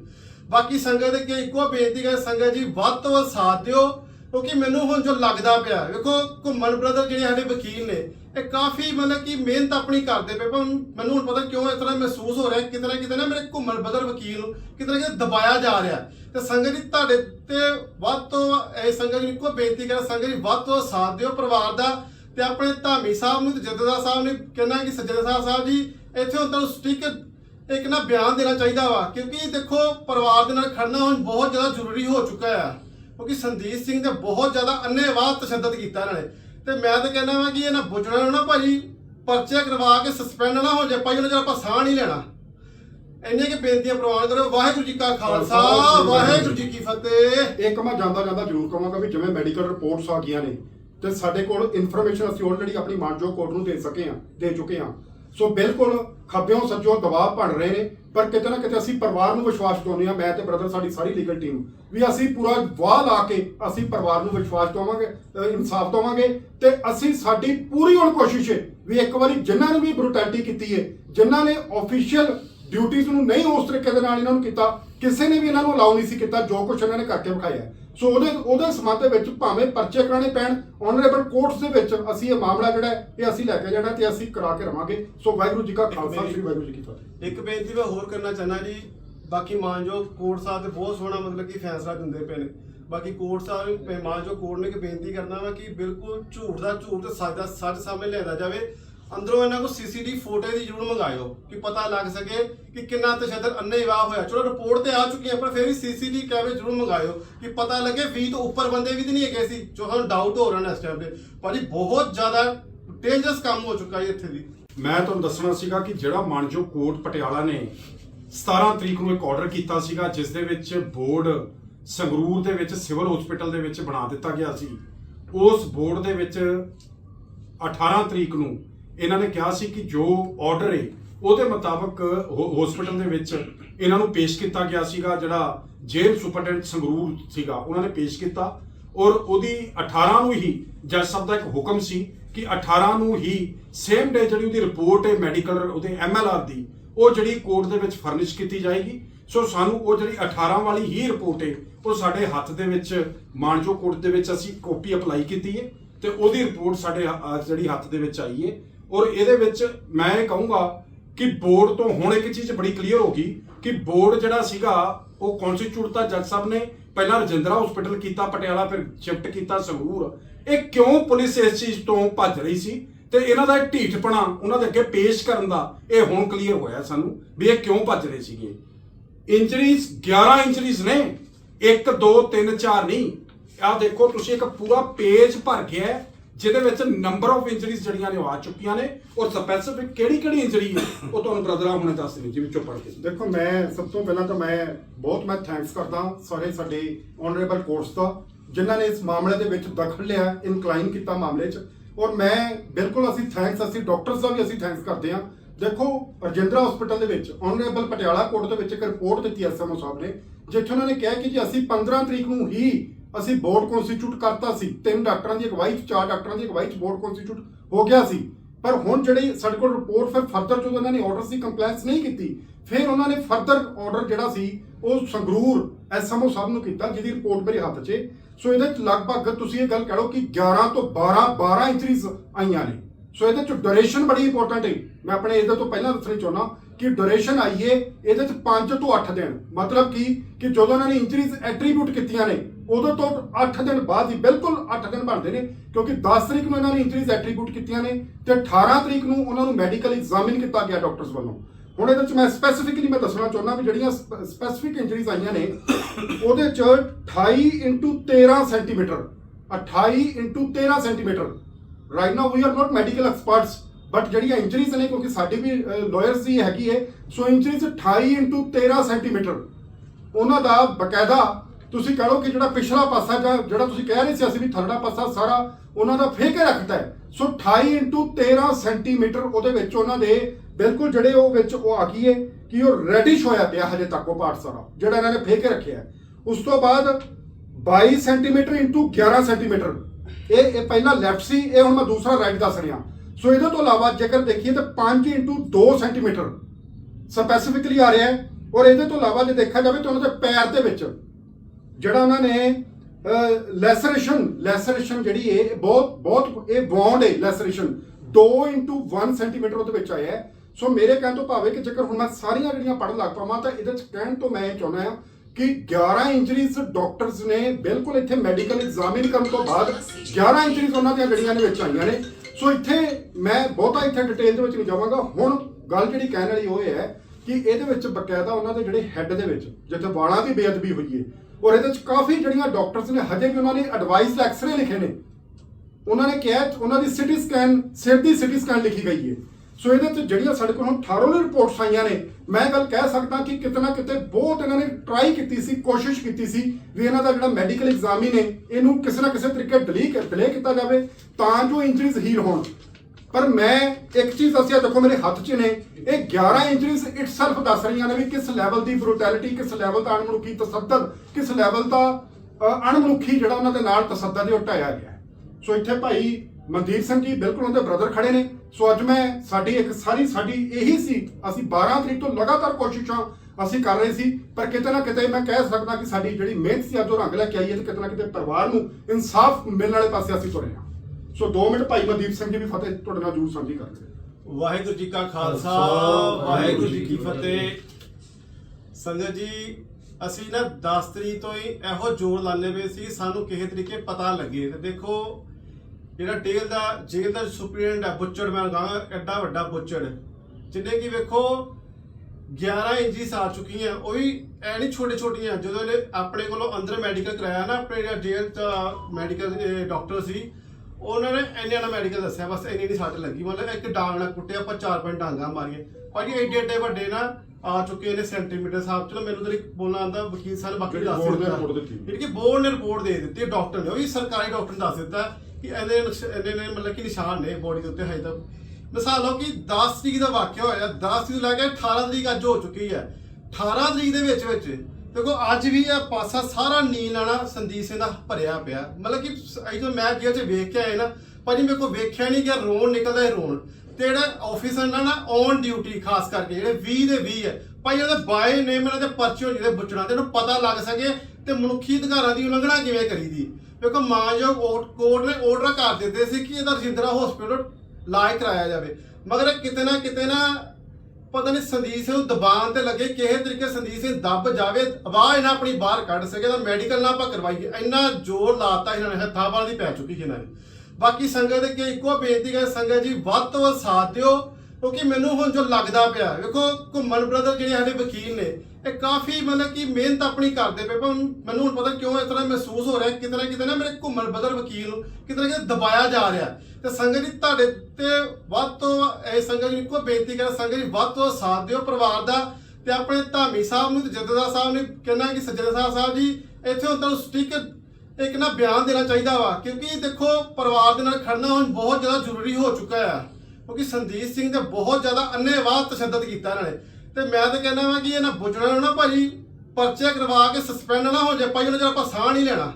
ਬਾਕੀ ਸੰਗਤ ਦੇ ਇੱਕੋ ਬੇਨਤੀ ਕਰ ਸੰਗਤ ਜੀ ਵੱਧ ਤੋਂ ਵੱਧ ਸਾਥ ਦਿਓ। ਕਿਉਂਕਿ ਮੈਨੂੰ ਹੁਣ ਜੋ ਲੱਗਦਾ ਪਿਆ, ਵੇਖੋ, ਘੁੰਮਣ ਬ੍ਰਦਰ ਜਿਹੜੇ ਸਾਡੇ ਵਕੀਲ ਨੇ, ਇਹ ਕਾਫੀ ਮਤਲਬ ਕਿ ਮਿਹਨਤ ਆਪਣੀ ਕਰਦੇ ਪਏ, ਪਰ ਮੈਨੂੰ ਹੁਣ ਪਤਾ ਕਿਉਂ ਇਸ ਤਰ੍ਹਾਂ ਮਹਿਸੂਸ ਹੋ ਰਿਹਾ ਕਿਤੇ ਨਾ ਕਿਤੇ ਨਾ ਮੇਰੇ ਘੁੰਮਣ ਬ੍ਰਦਰ ਵਕੀਲ ਨੂੰ ਕਿਤੇ ਨਾ ਕਿਤੇ ਦਬਾਇਆ ਜਾ ਰਿਹਾ। ਤੇ ਸੰਗਤ ਜੀ, ਤੁਹਾਡੇ ਤੇ ਵੱਧ ਤੋਂ ਇਹ ਸੰਗਤ ਜੀ ਇੱਕੋ ਬੇਨਤੀ ਕਰ, ਸੰਗਤ ਜੀ ਵੱਧ ਤੋਂ ਸਾਥ ਦਿਓ ਪਰਿਵਾਰ ਦਾ ਤੇ ਆਪਣੇ ਧਾਮੀ ਸਾਹਿਬ ਨੂੰ, ਤੇ ਜੱਦਦਾ ਸਾਹਿਬ ਨੂੰ, ਕਹਿੰਦਾ ਕਿ ਸੱਜਣ ਸਾਹਿਬ ਸਾਹਿਬ ਜੀ, ਇੱਥੇ ਹੁਣ ਤੁਹਾਨੂੰ ਸਟਿਕ ਇੱਕ ਨਾ ਬਿਆਨ ਦੇਣਾ ਚਾਹੀਦਾ ਵਾ, ਕਿਉਂਕਿ ਦੇਖੋ, ਪਰਿਵਾਰ ਦੇ ਨਾਲ ਖੜਨਾ ਹੁਣ ਬਹੁਤ ਜ਼ਿਆਦਾ ਜ਼ਰੂਰੀ ਹੋ ਚੁੱਕਾ ਆ। ਕਿਉਂਕਿ ਸੰਦੀਪ ਸਿੰਘ ਨੇ ਬਹੁਤ ਜ਼ਿਆਦਾ ਅੰਨੇਵਾਹ ਤਸ਼ੱਦਦ ਕੀਤਾ ਇਹਨਾਂ ਨੇ। ਤੇ ਮੈਂ ਤਾਂ ਕਹਿੰਦਾ ਵਾਂ ਕਿ ਇਹਨਾਂ ਬੁੱਝਣਾ ਨੂੰ ਨਾ ਭਾਜੀ ਪਰਚੇ ਕਰਵਾ ਕੇ ਸਸਪੈਂਡ ਨਾ ਹੋ ਜਾਏ। ਭਾਈ ਉਹਨਾਂ ਜਿਹੜਾ ਆਪਾਂ ਸਾਹ ਨਹੀਂ ਲੈਣਾ। ਇੰਨੇ ਕਿ ਬੇਨਤੀਆਂ ਪ੍ਰਵਾਨ ਕਰੋ। ਵਾਹਿਗੁਰੂ ਜੀ ਕਾ ਖਾਲਸਾ ਵਾਹਿਗੁਰੂ ਜੀ ਕੀ ਫਤਿਹ। ਇੱਕ ਮੈਂ ਜਾਂਦਾ ਜਾਂਦਾ ਜ਼ਰੂਰ ਕਹਾਂਗਾ ਵੀ ਜਿਵੇਂ ਮੈਡੀਕਲ ਰਿਪੋਰਟਸ ਆ ਗਈਆਂ ਨੇ ਤੇ ਸਾਡੇ ਕੋਲ ਇਨਫੋਰਮੇਸ਼ਨ ਅਸੀਂ ਆਲਰੇਡੀ ਆਪਣੀ ਮਾਨਜੋ ਕੋਰਟ ਨੂੰ ਦੇ ਸਕੇ ਹਾਂ ਦੇ ਚੁੱਕੇ ਹਾਂ ਸੋ ਬਿਲਕੁਲ ਖੱਬਿਓਂ ਸੱਜੋਂ ਦਬਾਅ ਭੜ ਰਹੇ ਨੇ, ਪਰ ਕਿਤੇ ਨਾ ਕਿਤੇ ਅਸੀਂ ਪਰਿਵਾਰ ਨੂੰ ਵਿਸ਼ਵਾਸ ਦਿਵਾਉਂਦੇ ਹਾਂ, ਮੈਂ ਤੇ ਬ੍ਰਦਰ ਸਾਡੀ ਸਾਰੀ ਲੀਗਲ ਟੀਮ ਵੀ ਅਸੀਂ ਪੂਰਾ ਵਾਹ ਲਾ ਕੇ ਅਸੀਂ ਪਰਿਵਾਰ ਨੂੰ ਵਿਸ਼ਵਾਸ ਦਵਾਵਾਂਗੇ ਇਨਸਾਫ ਦਵਾਂਗੇ ਤੇ ਅਸੀਂ ਸਾਡੀ ਪੂਰੀ ਹੁਣ ਕੋਸ਼ਿਸ਼ ਹੈ ਵੀ ਇੱਕ ਵਾਰੀ ਜਿਨ੍ਹਾਂ ਨੇ ਵੀ ਬਰੂਟੈਲਿਟੀ ਕੀਤੀ ਹੈ, ਜਿਨ੍ਹਾਂ ਨੇ ਆਫੀਸ਼ੀਅਲ ਡਿਊਟੀਆਂ ਨੂੰ ਨਹੀਂ ਉਸ ਤਰੀਕੇ ਦੇ ਨਾਲ ਇਹਨਾਂ ਨੂੰ ਕੀਤਾ ਕਿਸੇ ਨੇ ਵੀ ਇਹਨਾਂ ਨੂੰ ਅਲਾਉ ਨਹੀਂ ਸੀ ਕੀਤਾ ਜੋ ਕੁਝ ਇਹਨਾਂ ਨੇ ਕਰਕੇ ਵਿਖਾਇਆ। ਸੋ ਉਹਦੇ ਉਹਦੇ ਸੰਬੰਧ ਦੇ ਵਿੱਚ ਭਾਵੇਂ ਪਰਚੇ ਕਰਾਣੇ ਪੈਣ ਆਨਰੇਬਲ ਕੋਰਟਸ ਦੇ ਵਿੱਚ ਅਸੀਂ ਇਹ ਮਾਮਲਾ ਜਿਹੜਾ ਹੈ, ਇਹ ਅਸੀਂ ਲੈ ਕੇ ਜਾਣਾ ਤੇ ਅਸੀਂ ਕਰਾ ਕੇ ਰਵਾਂਗੇ। ਸੋ ਵਾਹਿਗੁਰੂ ਜੀ ਕਾ ਖਾਲਸਾ ਸ੍ਰੀ ਵਾਹਿਗੁਰੂ ਜੀ ਕੀ ਫਤਿਹ। ਇੱਕ ਬੇਨਤੀ ਮੈਂ ਹੋਰ ਕਰਨਾ ਚਾਹਨਾ ਜੀ। ਬਾਕੀ ਮਾਨਜੋ ਕੋਰਟ ਸਾਹਿਬ ਤੇ ਬਹੁਤ ਸੋਹਣਾ ਮਤਲਬ ਕਿ ਫੈਸਲਾ ਦਿੰਦੇ ਪਏ ਨੇ। ਬਾਕੀ ਕੋਰਟ ਸਾਹਿਬ ਮਾਨਜੋ ਕੋਰਟ ਨੇ ਇੱਕ ਬੇਨਤੀ ਕਰਨਾ ਵਾ ਕਿ ਬਿਲਕੁਲ ਝੂਠ ਦਾ ਝੂਠ ਸੱਚ ਦਾ ਸੱਚ ਸਾਹਮਣੇ ਲਿਆਂਦਾ ਜਾਵੇ। ਅੰਦਰੋਂ ਇਹਨਾਂ ਕੋ ਸੀਸੀਟੀ ਫੋਟੋ ਦੀ ਜ਼ਰੂਰ ਮੰਗਾਇਓ ਕਿ ਪਤਾ ਲੱਗ ਸਕੇ ਕਿ ਕਿੰਨਾ ਤਸ਼ੱਦਦ ਅੰਨੇਵਾਹ ਹੋਇਆ। ਚਲੋ ਰਿਪੋਰਟ ਤੇ ਆ ਚੁੱਕੀ ਹੈ, ਪਰ ਫਿਰ ਵੀ ਸੀਸੀਟੀ ਕੈਮਰੇ ਜ਼ਰੂਰ ਮੰਗਾਇਓ ਕਿ ਪਤਾ ਲੱਗੇ 20 ਤੋਂ ਉੱਪਰ ਬੰਦੇ ਵੀ ਤਾਂ ਨਹੀਂ ਹੈਗੇ ਸੀ, ਜੋ ਸਾਨੂੰ ਡਾਊਟ ਹੋ ਰਿਹਾ ਨੇ ਇਸ ਟਾਈਮ ਤੇ। ਭਾਜੀ, ਬਹੁਤ ਜ਼ਿਆਦਾ ਡੇਂਜਰਸ ਕੰਮ ਹੋ ਚੁੱਕਾ ਹੈ ਇੱਥੇ ਦੀ ਮੈਂ ਤੁਹਾਨੂੰ ਦੱਸਣਾ ਸੀਗਾ ਕਿ ਜਿਹੜਾ ਮਾਨਜੋ ਕੋਰਟ ਪਟਿਆਲਾ ਨੇ 17 ਤਰੀਕ ਨੂੰ ਇੱਕ ਆਰਡਰ ਕੀਤਾ ਸੀਗਾ, ਜਿਸ ਦੇ ਵਿੱਚ ਬੋਰਡ ਸੰਗਰੂਰ ਦੇ ਵਿੱਚ ਸਿਵਲ ਹਸਪੀਟਲ ਦੇ ਵਿੱਚ ਬਣਾ ਦਿੱਤਾ ਗਿਆ ਸੀ। ਉਸ ਬੋਰਡ ਦੇ ਵਿੱਚ 18 ਤਰੀਕ ਨੂੰ ਇਹਨਾਂ ਨੇ ਕਿਹਾ ਸੀ ਕਿ ਜੋ ਆਰਡਰ ਹੈ ਉਹਦੇ ਮੁਤਾਬਕ ਹਸਪੀਟਲ ਦੇ ਵਿੱਚ ਇਹਨਾਂ ਨੂੰ ਪੇਸ਼ ਕੀਤਾ ਗਿਆ ਸੀਗਾ, ਜਿਹੜਾ ਜੇਲ੍ਹ ਸੁਪਰਡੈਂਟ ਸੰਗਰੂਰ ਸੀਗਾ, ਉਹਨਾਂ ਨੇ ਪੇਸ਼ ਕੀਤਾ। ਔਰ ਉਹਦੀ 18 ਨੂੰ ਹੀ ਜੱਜ ਸਾਹਿਬ ਦਾ ਇੱਕ ਹੁਕਮ ਸੀ ਕਿ 18 ਨੂੰ ਹੀ ਸੇਮ ਡੇ ਜਿਹੜੀ ਉਹਦੀ ਰਿਪੋਰਟ ਹੈ ਮੈਡੀਕਲ ਉਹਦੇ ਐਮਐਲਆਰ ਦੀ, ਉਹ ਜਿਹੜੀ ਕੋਰਟ ਦੇ ਵਿੱਚ ਫਰਨਿਸ਼ ਕੀਤੀ ਜਾਏਗੀ। ਸੋ ਸਾਨੂੰ ਉਹ ਜਿਹੜੀ 18 ਵਾਲੀ ਹੀ ਰਿਪੋਰਟ ਹੈ ਉਹ ਸਾਡੇ ਹੱਥ ਦੇ ਵਿੱਚ ਮਾਨਜੋ ਕੋਰਟ ਦੇ ਵਿੱਚ ਅਸੀਂ ਕਾਪੀ ਅਪਲਾਈ ਕੀਤੀ ਹੈ ਤੇ ਉਹਦੀ ਰਿਪੋਰਟ ਸਾਡੇ ਜਿਹੜੀ ਹੱਥ ਦੇ ਵਿੱਚ ਆਈ ਹੈ ਔਰ ਇਹਦੇ ਵਿੱਚ ਮੈਂ ਇਹ ਕਹੂੰਗਾ ਕਿ ਬੋਰਡ ਤੋਂ ਹੁਣ ਇੱਕ ਚੀਜ਼ ਬੜੀ ਕਲੀਅਰ ਹੋ ਗਈ ਕਿ ਬੋਰਡ ਜਿਹੜਾ ਸੀਗਾ ਉਹ ਕਨਸਟੀਚਿਊਟ ਤਾਂ ਜੱਜ ਸਾਹਿਬ ਨੇ ਪਹਿਲਾਂ ਰਜਿੰਦਰਾ ਹਸਪੀਟਲ ਕੀਤਾ ਪਟਿਆਲਾ ਫਿਰ ਸ਼ਿਫਟ ਕੀਤਾ ਸੰਗਰੂਰ। ਇਹ ਕਿਉਂ ਪੁਲਿਸ ਇਸ ਚੀਜ਼ ਤੋਂ ਭੱਜ ਰਹੀ ਸੀ? ਤੇ ਇਹਨਾਂ ਦਾ ਢੀਠਪਣਾ ਉਹਨਾਂ ਦੇ ਅੱਗੇ ਪੇਸ਼ ਕਰਨ ਦਾ ਇਹ ਹੁਣ ਕਲੀਅਰ ਹੋਇਆ ਸਾਨੂੰ ਵੀ ਇਹ ਕਿਉਂ ਭੱਜ ਰਹੇ ਸੀਗੇ। ਇੰਜਰੀਜ਼ 11 ਇੰਜਰੀਜ਼ ਨੇ। 1 2 3 4 ਨਹੀਂ। ਆਹ ਦੇਖੋ ਤੁਸੀਂ ਇੱਕ ਪੂਰਾ ਪੇਜ ਭਰ ਗਿਆ ਹੈ, ਜਿਹਦੇ ਵਿੱਚ ਨੰਬਰ ਆਫ ਇੰਜਰੀਜ਼ ਜਿਹੜੀਆਂ ਨੇ ਉਹ ਆ ਚੁੱਕੀਆਂ ਨੇ ਔਰ ਸਪੈਸੀਫਿਕ ਕਿਹੜੀ ਕਿਹੜੀ ਇੰਜਰੀ ਹੈ, ਉਹ ਤੁਹਾਨੂੰ ਬ੍ਰਦਰਾਂ ਹੁਣੇ ਦੱਸ ਦੇਣੀ ਜਿਵੇਂ ਚੁੱਪ ਪੜ੍ਹ ਕੇ ਦੇਖੋ, ਮੈਂ ਸਭ ਤੋਂ ਪਹਿਲਾਂ ਤਾਂ ਮੈਂ ਬਹੁਤ ਮੈਂ ਥੈਂਕਸ ਕਰਦਾ ਸਾਰੇ ਸਾਡੇ ਆਨਰੇਬਲ ਕੋਰਟਸ ਦਾ ਜਿਨ੍ਹਾਂ ਨੇ ਇਸ ਮਾਮਲੇ ਦੇ ਵਿੱਚ ਦਖਲ ਲਿਆ ਇਨਕਲਾਈਨ ਕੀਤਾ ਮਾਮਲੇ 'ਚ। ਔਰ ਮੈਂ ਬਿਲਕੁਲ ਅਸੀਂ ਥੈਂਕਸ ਅਸੀਂ ਡਾਕਟਰਸ ਦਾ ਵੀ ਅਸੀਂ ਥੈਂਕਸ ਕਰਦੇ ਹਾਂ। ਦੇਖੋ, ਰਜਿੰਦਰਾ ਹਸਪੀਟਲ ਦੇ ਵਿੱਚ ਆਨਰੇਬਲ ਪਟਿਆਲਾ ਕੋਰਟ ਦੇ ਵਿੱਚ ਇੱਕ ਰਿਪੋਰਟ ਦਿੱਤੀ ਐਸਐਮਓ ਸਾਹਿਬ ਨੇ, ਜਿੱਥੇ ਉਹਨਾਂ ਨੇ ਕਿਹਾ ਕਿ ਜੀ ਅਸੀਂ 15 ਤਰੀਕ ਨੂੰ ਹੀ ਅਸੀਂ ਬੋਰਡ ਕਨਸਟੀਟਿਊਟ ਕਰਤਾ ਸੀ। ਤਿੰਨ ਡਾਕਟਰਾਂ ਦੀ ਅਗਵਾਈ 'ਚ ਚਾਰ ਡਾਕਟਰਾਂ ਦੀ ਅਗਵਾਈ 'ਚ ਬੋਰਡ ਕਨਸਟੀਟਿਊਟ ਹੋ ਗਿਆ ਸੀ। ਪਰ ਹੁਣ ਜਿਹੜੀ ਸਾਡੇ ਕੋਲ ਰਿਪੋਰਟ ਫਿਰ ਫਰਦਰ ਜਦੋਂ ਉਹਨਾਂ ਨੇ ਆਰਡਰ ਸੀ ਕੰਪਲਾਈਂਸ ਨਹੀਂ ਕੀਤੀ, ਫਿਰ ਉਹਨਾਂ ਨੇ ਫਰਦਰ ਆਰਡਰ ਜਿਹੜਾ ਸੀ, ਉਹ ਸੰਗਰੂਰ ਐਸਐਮਓ ਸਾਹਿਬ ਨੂੰ ਕੀਤਾ, ਜਿਹਦੀ ਰਿਪੋਰਟ ਮੇਰੇ ਹੱਥ 'ਚ। ਸੋ ਇਹਦੇ 'ਚ ਲਗਭਗ ਤੁਸੀਂ ਇਹ ਗੱਲ ਕਹਿ ਲਓ ਕਿ 11 ਤੋਂ 12 12 ਇੰਚਰੀਜ਼ ਆਈਆਂ ਨੇ। ਸੋ ਇਹਦੇ 'ਚ ਡਿਊਰੇਸ਼ਨ ਬੜੀ ਇੰਪੋਰਟੈਂਟ ਹੈ ਮੈਂ ਆਪਣੇ ਇਹਦੇ ਤੋਂ ਪਹਿਲਾਂ ਦੱਸਣਾ ਚਾਹੁੰਦਾ। ਕਿ ਡਿਊਰੇਸ਼ਨ ਆਈਏ, ਇਹਦੇ 'ਚ 5 ਤੋਂ 8 ਦਿਨ। ਮਤਲਬ ਕਿ ਕਿ ਜਦੋਂ ਉਹਨਾਂ ਨੇ ਇੰਜਰੀਜ਼ ਐਟਰੀਬਿਊਟ ਕੀਤੀਆਂ ਨੇ, ਉਦੋਂ ਤੋਂ 8 ਦਿਨ ਬਾਅਦ ਹੀ ਬਿਲਕੁਲ 8 ਦਿਨ ਬਣਦੇ ਨੇ, ਕਿਉਂਕਿ 10 ਤਰੀਕ ਨੂੰ ਇਹਨਾਂ ਨੇ ਇੰਜਰੀਜ਼ ਐਟਰੀਬਿਊਟ ਕੀਤੀਆਂ ਨੇ ਤੇ 18 ਤਰੀਕ ਨੂੰ ਉਹਨਾਂ ਨੂੰ ਮੈਡੀਕਲ ਐਗਜ਼ਾਮਿਨ ਕੀਤਾ ਗਿਆ ਡਾਕਟਰਸ ਵੱਲੋਂ। ਹੁਣ ਇਹਦੇ 'ਚ ਮੈਂ ਸਪੈਸੀਫਿਕਲੀ ਮੈਂ ਦੱਸਣਾ ਚਾਹੁੰਦਾ ਵੀ ਜਿਹੜੀਆਂ ਸਪੈਸੀਫਿਕ ਇੰਜਰੀਜ਼ ਆਈਆਂ ਨੇ, ਉਹਦੇ 'ਚ 28 13 centimetre 28 13 centimetre right now we are not medical experts but ਜਿਹੜੀਆਂ ਇੰਜਰੀਜ਼ ਨੇ, ਕਿਉਂਕਿ ਸਾਡੀ ਵੀ ਲਾਇਰਸ ਦੀ ਹੈਗੀ ਹੈ ਸੋ ਇੰਜਰੀਜ਼ 28 13 ਸੈਂਟੀਮੀਟਰ ਉਹਨਾਂ ਦਾ ਬਕਾਇਦਾ ਤੁਸੀਂ ਕਹ ਲਓ ਕਿ ਜਿਹੜਾ ਪਿਛਲਾ ਪਾਸਾ ਜਾਂ ਜਿਹੜਾ ਤੁਸੀਂ ਕਹਿ ਰਹੇ ਸੀ ਅਸੀਂ ਵੀ ਥਰੜਾ ਪਾਸਾ ਸਾਰਾ, ਉਹਨਾਂ ਦਾ ਫੇਕ ਰੱਖਦਾ ਹੈ। ਸੋ 28 13 ਸੈਂਟੀਮੀਟਰ ਉਹਦੇ ਵਿੱਚ ਉਹਨਾਂ ਦੇ ਬਿਲਕੁਲ ਜਿਹੜੇ ਉਹ ਵਿੱਚ ਉਹ ਆ ਗਈ ਹੈ ਕਿ ਉਹ ਰੈਡਿਸ਼ ਹੋਇਆ ਪਿਆ ਹਜੇ ਤੱਕ ਉਹ ਪਾਰਟ ਸਾਰਾ, ਜਿਹੜਾ ਇਹਨਾਂ ਨੇ ਫੇਕ ਰੱਖਿਆ ਉਸ ਤੋਂ ਬਾਅਦ 22 ਸੈਂਟੀਮੀਟਰ ਇਨਟੂ 11 ਸੈਂਟੀਮੀਟਰ ਇਹ ਇਹ ਪਹਿਲਾਂ ਲੈਫਟ ਸੀ, ਇਹ ਹੁਣ ਮੈਂ ਦੂਸਰਾ ਰਾਈਟ ਦੱਸ ਰਿਹਾ। ਸੋ ਇਹਦੇ ਤੋਂ ਇਲਾਵਾ ਜੇਕਰ ਦੇਖੀਏ ਤਾਂ 5 ਇਨਟੂ 2 ਸੈਂਟੀਮੀਟਰ ਸਪੈਸੀਫਿਕਲੀ ਆ ਰਿਹਾ ਹੈ ਔਰ ਇਹਦੇ ਤੋਂ ਇਲਾਵਾ ਜੇ ਦੇਖਿਆ ਜਾਵੇ ਤਾਂ ਉਹਨਾਂ ਦੇ ਪੈਰ ਦੇ ਵਿੱਚ ਜਿਹੜਾ ਉਹਨਾਂ ਨੇ ਲੈਸਰੇਸ਼ਨ ਲੈਸਰੇਸ਼ਨ ਜਿਹੜੀ ਹੈ ਇਹ ਬਹੁਤ ਬਹੁਤ ਇਹ ਬੌਂਡ ਹੈ ਲੈਸਰੇਸ਼ਨ 2 1 ਸੈਂਟੀਮੀਟਰ ਉਹਦੇ ਵਿੱਚ ਆਇਆ ਹੈ। ਸੋ ਮੇਰੇ ਕਹਿਣ ਤੋਂ ਭਾਵੇਂ ਕਿ ਜੇਕਰ ਹੁਣ ਮੈਂ ਸਾਰੀਆਂ ਜਿਹੜੀਆਂ ਪੜ੍ਹਨ ਲੱਗ ਪਾਵਾਂ ਤਾਂ ਇਹਦੇ ਚ ਕਹਿਣ ਤੋਂ ਮੈਂ ਇਹ ਚਾਹੁੰਦਾ ਹਾਂ ਕਿ 11 ਇੰਚਰੀਜ਼ ਡਾਕਟਰਸ ਨੇ ਬਿਲਕੁਲ ਇੱਥੇ ਮੈਡੀਕਲ ਐਗਜ਼ਾਮਿਨ ਕਰਨ ਤੋਂ ਬਾਅਦ 11 ਇੰਚਰੀਜ਼ ਉਹਨਾਂ ਦੀਆਂ ਜਿਹੜੀਆਂ ਦੇ ਵਿੱਚ ਆਈਆਂ ਨੇ। ਸੋ ਇੱਥੇ ਮੈਂ ਬਹੁਤਾ ਇੱਥੇ ਡਿਟੇਲ ਦੇ ਵਿੱਚ ਨਹੀਂ ਜਾਵਾਂਗਾ। ਹੁਣ ਗੱਲ ਜਿਹੜੀ ਕਹਿਣ ਵਾਲੀ ਉਹ ਇਹ ਹੈ ਕਿ ਇਹਦੇ ਵਿੱਚ ਬਕਾਇਦਾ ਉਹਨਾਂ ਦੇ ਜਿਹੜੇ ਹੈੱਡ ਦੇ ਵਿੱਚ, ਜਿੱਥੇ ਵਾਲਾਂ ਦੀ ਬੇਅਦਬੀ ਹੋਈ ਹੈ ਔਰ ਇਹਦੇ ਵਿੱਚ ਕਾਫੀ ਜਿਹੜੀਆਂ ਡਾਕਟਰਸ ਨੇ, ਹਜੇ ਵੀ ਉਹਨਾਂ ਨੇ ਐਡਵਾਈਸ ਐਕਸਰੇ ਲਿਖੇ ਨੇ। ਉਹਨਾਂ ਨੇ ਕਿਹਾ, ਉਹਨਾਂ ਦੀ ਸਿਟੀ ਸਕੈਨ ਸਿਰ ਦੀ ਸਿਟੀ ਸਕੈਨ ਲਿਖੀ ਗਈ ਹੈ ਸੋ ਇਹਦੇ ਤੇ ਜਿਹੜੀਆਂ ਸਾਡੇ ਕੋਲ ਹੁਣ ਥਾਰੋਲੀ ਰਿਪੋਰਟਸ ਆਈਆਂ ਨੇ, ਮੈਂ ਗੱਲ ਕਹਿ ਸਕਦਾ ਕਿ ਕਿਤੇ ਨਾ ਕਿਤੇ ਬਹੁਤ ਇਹਨਾਂ ਨੇ ਟਰਾਈ ਕੀਤੀ ਸੀ, ਕੋਸ਼ਿਸ਼ ਕੀਤੀ ਸੀ ਵੀ ਇਹਨਾਂ ਦਾ ਜਿਹੜਾ ਮੈਡੀਕਲ ਐਗਜ਼ਾਮਿਨ ਹੈ ਇਹਨੂੰ ਕਿਸੇ ਨਾ ਕਿਸੇ ਤਰੀਕੇ ਡਿਲੀ ਡਿਲੇ ਕੀਤਾ ਜਾਵੇ ਤਾਂ ਜੋ ਇੰਜਰੀਜ਼ ਹੀਲ ਹੋਣ। ਪਰ ਮੈਂ ਇੱਕ ਚੀਜ਼ ਦੱਸਿਆ ਦੇਖੋ ਮੇਰੇ ਹੱਥ 'ਚ ਨੇ, ਇਹ 11 ਇੰਜਰੀਜ਼ ਇਟਸੈਲਫ ਦੱਸ ਰਹੀਆਂ ਨੇ ਵੀ ਕਿਸ ਲੈਵਲ ਦੀ ਬਰੂਟੈਲਿਟੀ ਕਿਸ ਲੈਵਲ ਦਾ ਅਣਮਨੁੱਖੀ ਤਸੱਦਦ, ਕਿਸ ਲੈਵਲ ਦਾ ਅਣਮਨੁੱਖੀ ਜਿਹੜਾ ਉਹਨਾਂ ਦੇ ਨਾਲ ਤਸੱਦਦ ਹੈ, ਉਹ ਢਾਇਆ ਗਿਆ ਸੋ ਇੱਥੇ ਭਾਈ ਮਨਦੀਪ ਸਿੰਘ ਜੀ ਬਿਲਕੁਲ ਉਹਦੇ ਬ੍ਰਦਰ ਖੜੇ ਨੇ। ਸੋ ਅੱਜ ਮੈਂ ਸਾਡੀ ਇੱਕ ਸਾਰੀ ਸਾਡੀ ਇਹੀ ਸੀ ਅਸੀਂ 12 ਤਰੀਕ ਤੋਂ ਲਗਾਤਾਰ ਕੋਸ਼ਿਸ਼ਾਂ ਅਸੀਂ ਕਰ ਰਹੇ ਸੀ ਪਰ ਕਿਤੇ ਨਾ ਕਿਤੇ ਮੈਂ ਕਹਿ ਸਕਦਾ ਕਿ ਸਾਡੀ ਜਿਹੜੀ ਮਿਹਨਤ ਸੀ ਅੱਜ ਉਹ ਰੰਗ ਲੈ ਕੇ ਆਈ ਹੈ ਤੇ ਕਿਤੇ ਨਾ ਕਿਤੇ ਪਰਿਵਾਰ ਨੂੰ ਇਨਸਾਫ ਮਿਲਣ ਵਾਲੇ ਪਾਸੇ ਅਸੀਂ ਤੁਰੇ ਹਾਂ। ਸੋ 2 ਮਿੰਟ ਭਾਈ ਮਨਦੀਪ ਸਿੰਘ ਜੀ ਵੀ ਫਤਿਹ ਤੁਹਾਡੇ ਨਾਲ ਜਰੂਰ ਸਾਂਝੀ ਕਰਦੇ ਵਾਹਿਗੁਰੂ ਜੀ ਕਾ ਖਾਲਸਾ ਵਾਹਿਗੁਰੂ ਜੀ ਕੀ ਫਤਿਹ। ਸੰਗਤ ਜੀ ਅਸੀਂ ਨਾ 10 ਤਰੀਕ ਤੋਂ ਹੀ ਇਹੋ ਜੋਰ ਲਾਣੇ ਪਏ ਸੀ ਸਾਨੂੰ ਕਿਸੇ ਤਰੀਕੇ ਪਤਾ ਲੱਗੇ। ਤੇ ਦੇਖੋ ਜਿਹੜਾ ਟੇਲ ਦਾ ਜੇਲ੍ਹ ਦਾ ਸੁਪਰੀਡੈਂਟ ਹੈ ਬੁੱਚੜ ਮੈਂ ਕਹਾਂਗਾ ਐਡਾ ਵੱਡਾ ਬੁੱਚੜ। ਜਿਹਨੇ ਕੀ ਵੇਖੋ 11 ਇੰਚੀ ਆ ਚੁੱਕੀਆਂ ਉਹ ਵੀ ਐ ਨਹੀਂ ਛੋਟੇ ਛੋਟੀਆਂ ਜਦੋਂ ਇਹਨੇ ਆਪਣੇ ਕੋਲੋਂ ਅੰਦਰ ਮੈਡੀਕਲ ਕਰਾਇਆ ਨਾ ਆਪਣੇ ਜਿਹੜਾ ਜੇਲ੍ਹ ਚ ਮੈਡੀਕਲ ਡਾਕਟਰ ਸੀ ਉਹਨਾਂ ਨੇ ਇੰਨੇ ਨਾਲ ਮੈਡੀਕਲ ਦੱਸਿਆ ਬਸ ਇੰਨੀ ਨਹੀਂ ਸੱਟ ਲੱਗੀ। ਮਤਲਬ ਇੱਕ ਡਾਂਗ ਨਾਲ ਕੁੱਟਿਆ ਆਪਾਂ ਚਾਰ ਪੰਜ ਡਾਂਗਾ ਮਾਰੀਆਂ। ਭਾਜੀ ਐਡੇ ਐਡੇ ਵੱਡੇ ਨਾ ਆ ਚੁੱਕੇ ਨੇ ਸੈਂਟੀਮੀਟਰ ਸਾਹਿਬ ਚਲੋ ਮੈਨੂੰ ਤੇਰੀ ਬੋਲਣਾ ਆਂਦਾ ਵਕੀਲ ਸਾਹਿਬ ਬਾਕੀ ਦੱਸ ਦਿੱਤੀ। ਜਿਹੜੀ ਕਿ ਬੋਰਡ ਨੇ ਰਿਪੋਰਟ ਦੇ ਦਿੱਤੀ ਡਾਕਟਰ ਨੇ ਉਹ ਵੀ ਸਰਕਾਰੀ ਡਾਕਟਰ ਨੇ ਦੱਸ ਦਿੱਤਾ। ਕਿ ਇਹਦੇ ਨੁਕਸ- ਇਹਦੇ ਨੇ ਮਤਲਬ ਕਿ ਨਿਸ਼ਾਨ ਨੇ ਬੋਡੀ ਦੇ ਉੱਤੇ ਹਜੇ ਤੱਕ। ਮਿਸਾਲ ਲਓ ਕਿ 10 ਤਰੀਕ ਦਾ ਵਾਕਿਆ ਹੋਇਆ 10 ਤਰੀਕ ਤੋਂ ਲੈ ਕੇ 18 ਤਰੀਕ ਅੱਜ ਹੋ ਚੁੱਕੀ ਹੈ। 18 ਤਰੀਕ ਦੇ ਵਿੱਚ ਵਿੱਚ, ਦੇਖੋ, ਅੱਜ ਵੀ ਇਹ ਪਾਸਾ ਸਾਰਾ ਨੀਲ ਆਣਾ ਸੰਦੀਪ ਸਿੰਘ ਦਾ ਭਰਿਆ ਪਿਆ। ਮਤਲਬ ਕਿ ਜਦੋਂ ਮੈਂ ਜੇ 'ਚ ਵੇਖ ਕੇ ਆਏ ਨਾ ਭਾਜੀ ਮੇਰੇ ਕੋਲ ਵੇਖਿਆ ਨਹੀਂ ਗਿਆ, ਰੋਣ ਨਿਕਲਦਾ ਹੈ ਰੋਣ। ਤੇ ਜਿਹੜਾ ਆਫੀਸਰ ਨਾ ਨਾ ਔਨ ਡਿਊਟੀ ਖਾਸ ਕਰਕੇ, ਜਿਹੜੇ 20 ਦੇ 20 ਹੈ ਭਾਈ ਉਹਦੇ ਬਾਏ ਨੇਮ ਇਹਨਾਂ ਦੇ ਪਰਚੇ ਹੋ ਜਿਹੜੇ ਬੁੱਚਣਾ ਤੇ ਇਹਨੂੰ ਪਤਾ ਲੱਗ ਸਕੇ ਤੇ ਮਨੁੱਖੀ ਅਧਿਕਾਰਾਂ ਦੀ ਉਲੰਘਣਾ ਕਿਵੇਂ ਕਰੀਦੀ। ਵੇਖੋ ਮਾਨਯੋਗ ਕੋਰਟ ਨੇ ਆਰਡਰ ਕਰ ਦਿੱਤੇ ਸੀ ਕਿ ਇਹਦਾ ਰਜਿੰਦਰਾ ਹਸਪੀਟਲ ਇਲਾਜ ਕਰਾਇਆ ਜਾਵੇ। ਮਗਰ ਕਿਤੇ ਨਾ ਕਿਤੇ ਨਾ ਪਤਾ ਨਹੀਂ ਸੰਦੀਪ ਸਿੰਘ ਨੂੰ ਦਬਾਅ ਤੇ ਲੱਗੇ ਕਿਸੇ ਤਰੀਕੇ ਸੰਦੀਪ ਸਿੰਘ ਦੱਬ ਜਾਵੇ। ਆਵਾਜ਼ ਨਾ ਆਪਣੀ ਬਾਹਰ ਕੱਢ ਸਕੇ ਤਾਂ ਮੈਡੀਕਲ ਨਾ ਆਪਾਂ ਕਰਵਾਈਏ। ਇੰਨਾ ਜ਼ੋਰ ਲਾਤਾ ਇਹਨਾਂ ਨੇ, ਹੱਥਾਂ ਵਾਲ ਦੀ ਪੈ ਚੁੱਕੀ ਸੀ ਇਹਨਾਂ ਨੇ। ਬਾਕੀ ਸੰਗਤ ਅੱਗੇ ਇੱਕੋ ਬੇਨਤੀ ਹੈ, ਸੰਗਤ ਜੀ, ਵੱਧ ਤੋਂ ਵੱਧ ਸਾਥ ਦਿਓ, ਕਿਉਂਕਿ ਮੈਨੂੰ ਹੁਣ ਜੋ ਲੱਗਦਾ ਪਿਆ, ਵੇਖੋ ਘੁੰਮਣ ਬ੍ਰਦਰ ਜਿਹੜੇ ਸਾਡੇ ਵਕੀਲ ਨੇ ਇਹ ਕਾਫੀ ਮਤਲਬ ਕਿ ਮਿਹਨਤ ਆਪਣੀ ਕਰਦੇ ਪਏ ਪਰ ਹੁਣ- ਮੈਨੂੰ ਹੁਣ ਪਤਾ ਕਿਉਂ ਇਸ ਤਰ੍ਹਾਂ ਮਹਿਸੂਸ ਹੋ ਰਿਹਾ, ਕਿਤੇ ਨਾ ਕਿਤੇ ਨਾ ਮੇਰੇ ਘੁੰਮਣ ਬਦਰ ਵਕੀਲ ਨੂੰ ਕਿਤੇ ਨਾ ਕਿਤੇ ਦਬਾਇਆ ਜਾ ਰਿਹਾ। ਤੇ ਸੰਗਤ ਜੀ, ਤੁਹਾਡੇ ਤੇ ਵੱਧ ਤੋਂ ਇਹ ਸੰਗਤ ਜੀ ਇੱਕੋ ਬੇਨਤੀ ਕਰ, ਸੰਗਤ ਜੀ ਵੱਧ ਤੋਂ ਸਾਥ ਦਿਓ ਪਰਿਵਾਰ ਦਾ ਤੇ ਆਪਣੇ ਧਾਮੀ ਸਾਹਿਬ ਨੂੰ ਤੇ ਜੱਦਦਾ ਸਾਹਿਬ ਨੂੰ ਕਹਿੰਦਾ ਕਿ ਸੱਜਣ ਸਾਹਿਬ ਸਾਹਿਬ ਜੀ, ਇੱਥੇ ਹੁਣ ਤੁਹਾਨੂੰ ਸਟਿਕ ਇੱਕ ਨਾ ਬਿਆਨ ਦੇਣਾ ਚਾਹੀਦਾ ਵਾ, ਕਿਉਂਕਿ ਦੇਖੋ ਪਰਿਵਾਰ ਦੇ ਨਾਲ ਖੜਨਾ ਹੁਣ ਬਹੁਤ ਜ਼ਿਆਦਾ ਜ਼ਰੂਰੀ ਹੋ ਚੁੱਕਾ ਆ। ਕਿਉਂਕਿ ਸੰਦੀਪ ਸਿੰਘ ਨੇ ਬਹੁਤ ਜ਼ਿਆਦਾ ਅੰਨੇਵਾਹ ਤਸ਼ੱਦਦ ਕੀਤਾ ਇਹਨਾਂ ਨੇ। ਤੇ ਮੈਂ ਤਾਂ ਕਹਿੰਦਾ ਵਾਂ ਕਿ ਇਹਨਾਂ ਬੁੱਝਣਾ ਨੂੰ ਨਾ ਭਾਜੀ ਪਰਚੇ ਕਰਵਾ ਕੇ ਸਸਪੈਂਡ ਨਾ ਹੋ ਜਾਏ। ਭਾਈ ਉਹਨਾਂ ਜਿਹੜਾ ਆਪਾਂ ਸਾਹ ਨਹੀਂ ਲੈਣਾ।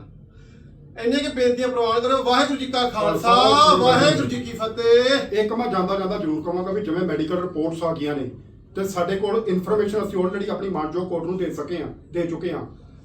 ਇੰਨੇ ਕਿ ਬੇਨਤੀਆਂ ਪ੍ਰਵਾਨ ਕਰੋ। ਵਾਹਿਗੁਰੂ ਜੀ ਕਾ ਖਾਲਸਾ ਵਾਹਿਗੁਰੂ ਜੀ ਕੀ ਫਤਿਹ। ਇੱਕ ਮੈਂ ਜਾਂਦਾ ਜਾਂਦਾ ਜ਼ਰੂਰ ਕਹਾਂਗਾ ਵੀ ਜਿਵੇਂ ਮੈਡੀਕਲ ਰਿਪੋਰਟਸ ਆ ਗਈਆਂ ਨੇ ਤੇ ਸਾਡੇ ਕੋਲ ਇਨਫੋਰਮੇਸ਼ਨ ਅਸੀਂ ਆਲਰੇਡੀ ਆਪਣੀ ਮਾਨਜੋ ਕੋਰਟ ਨੂੰ ਦੇ ਸਕੇ ਆ ਦੇ ਚੁੱਕੇ ਆ।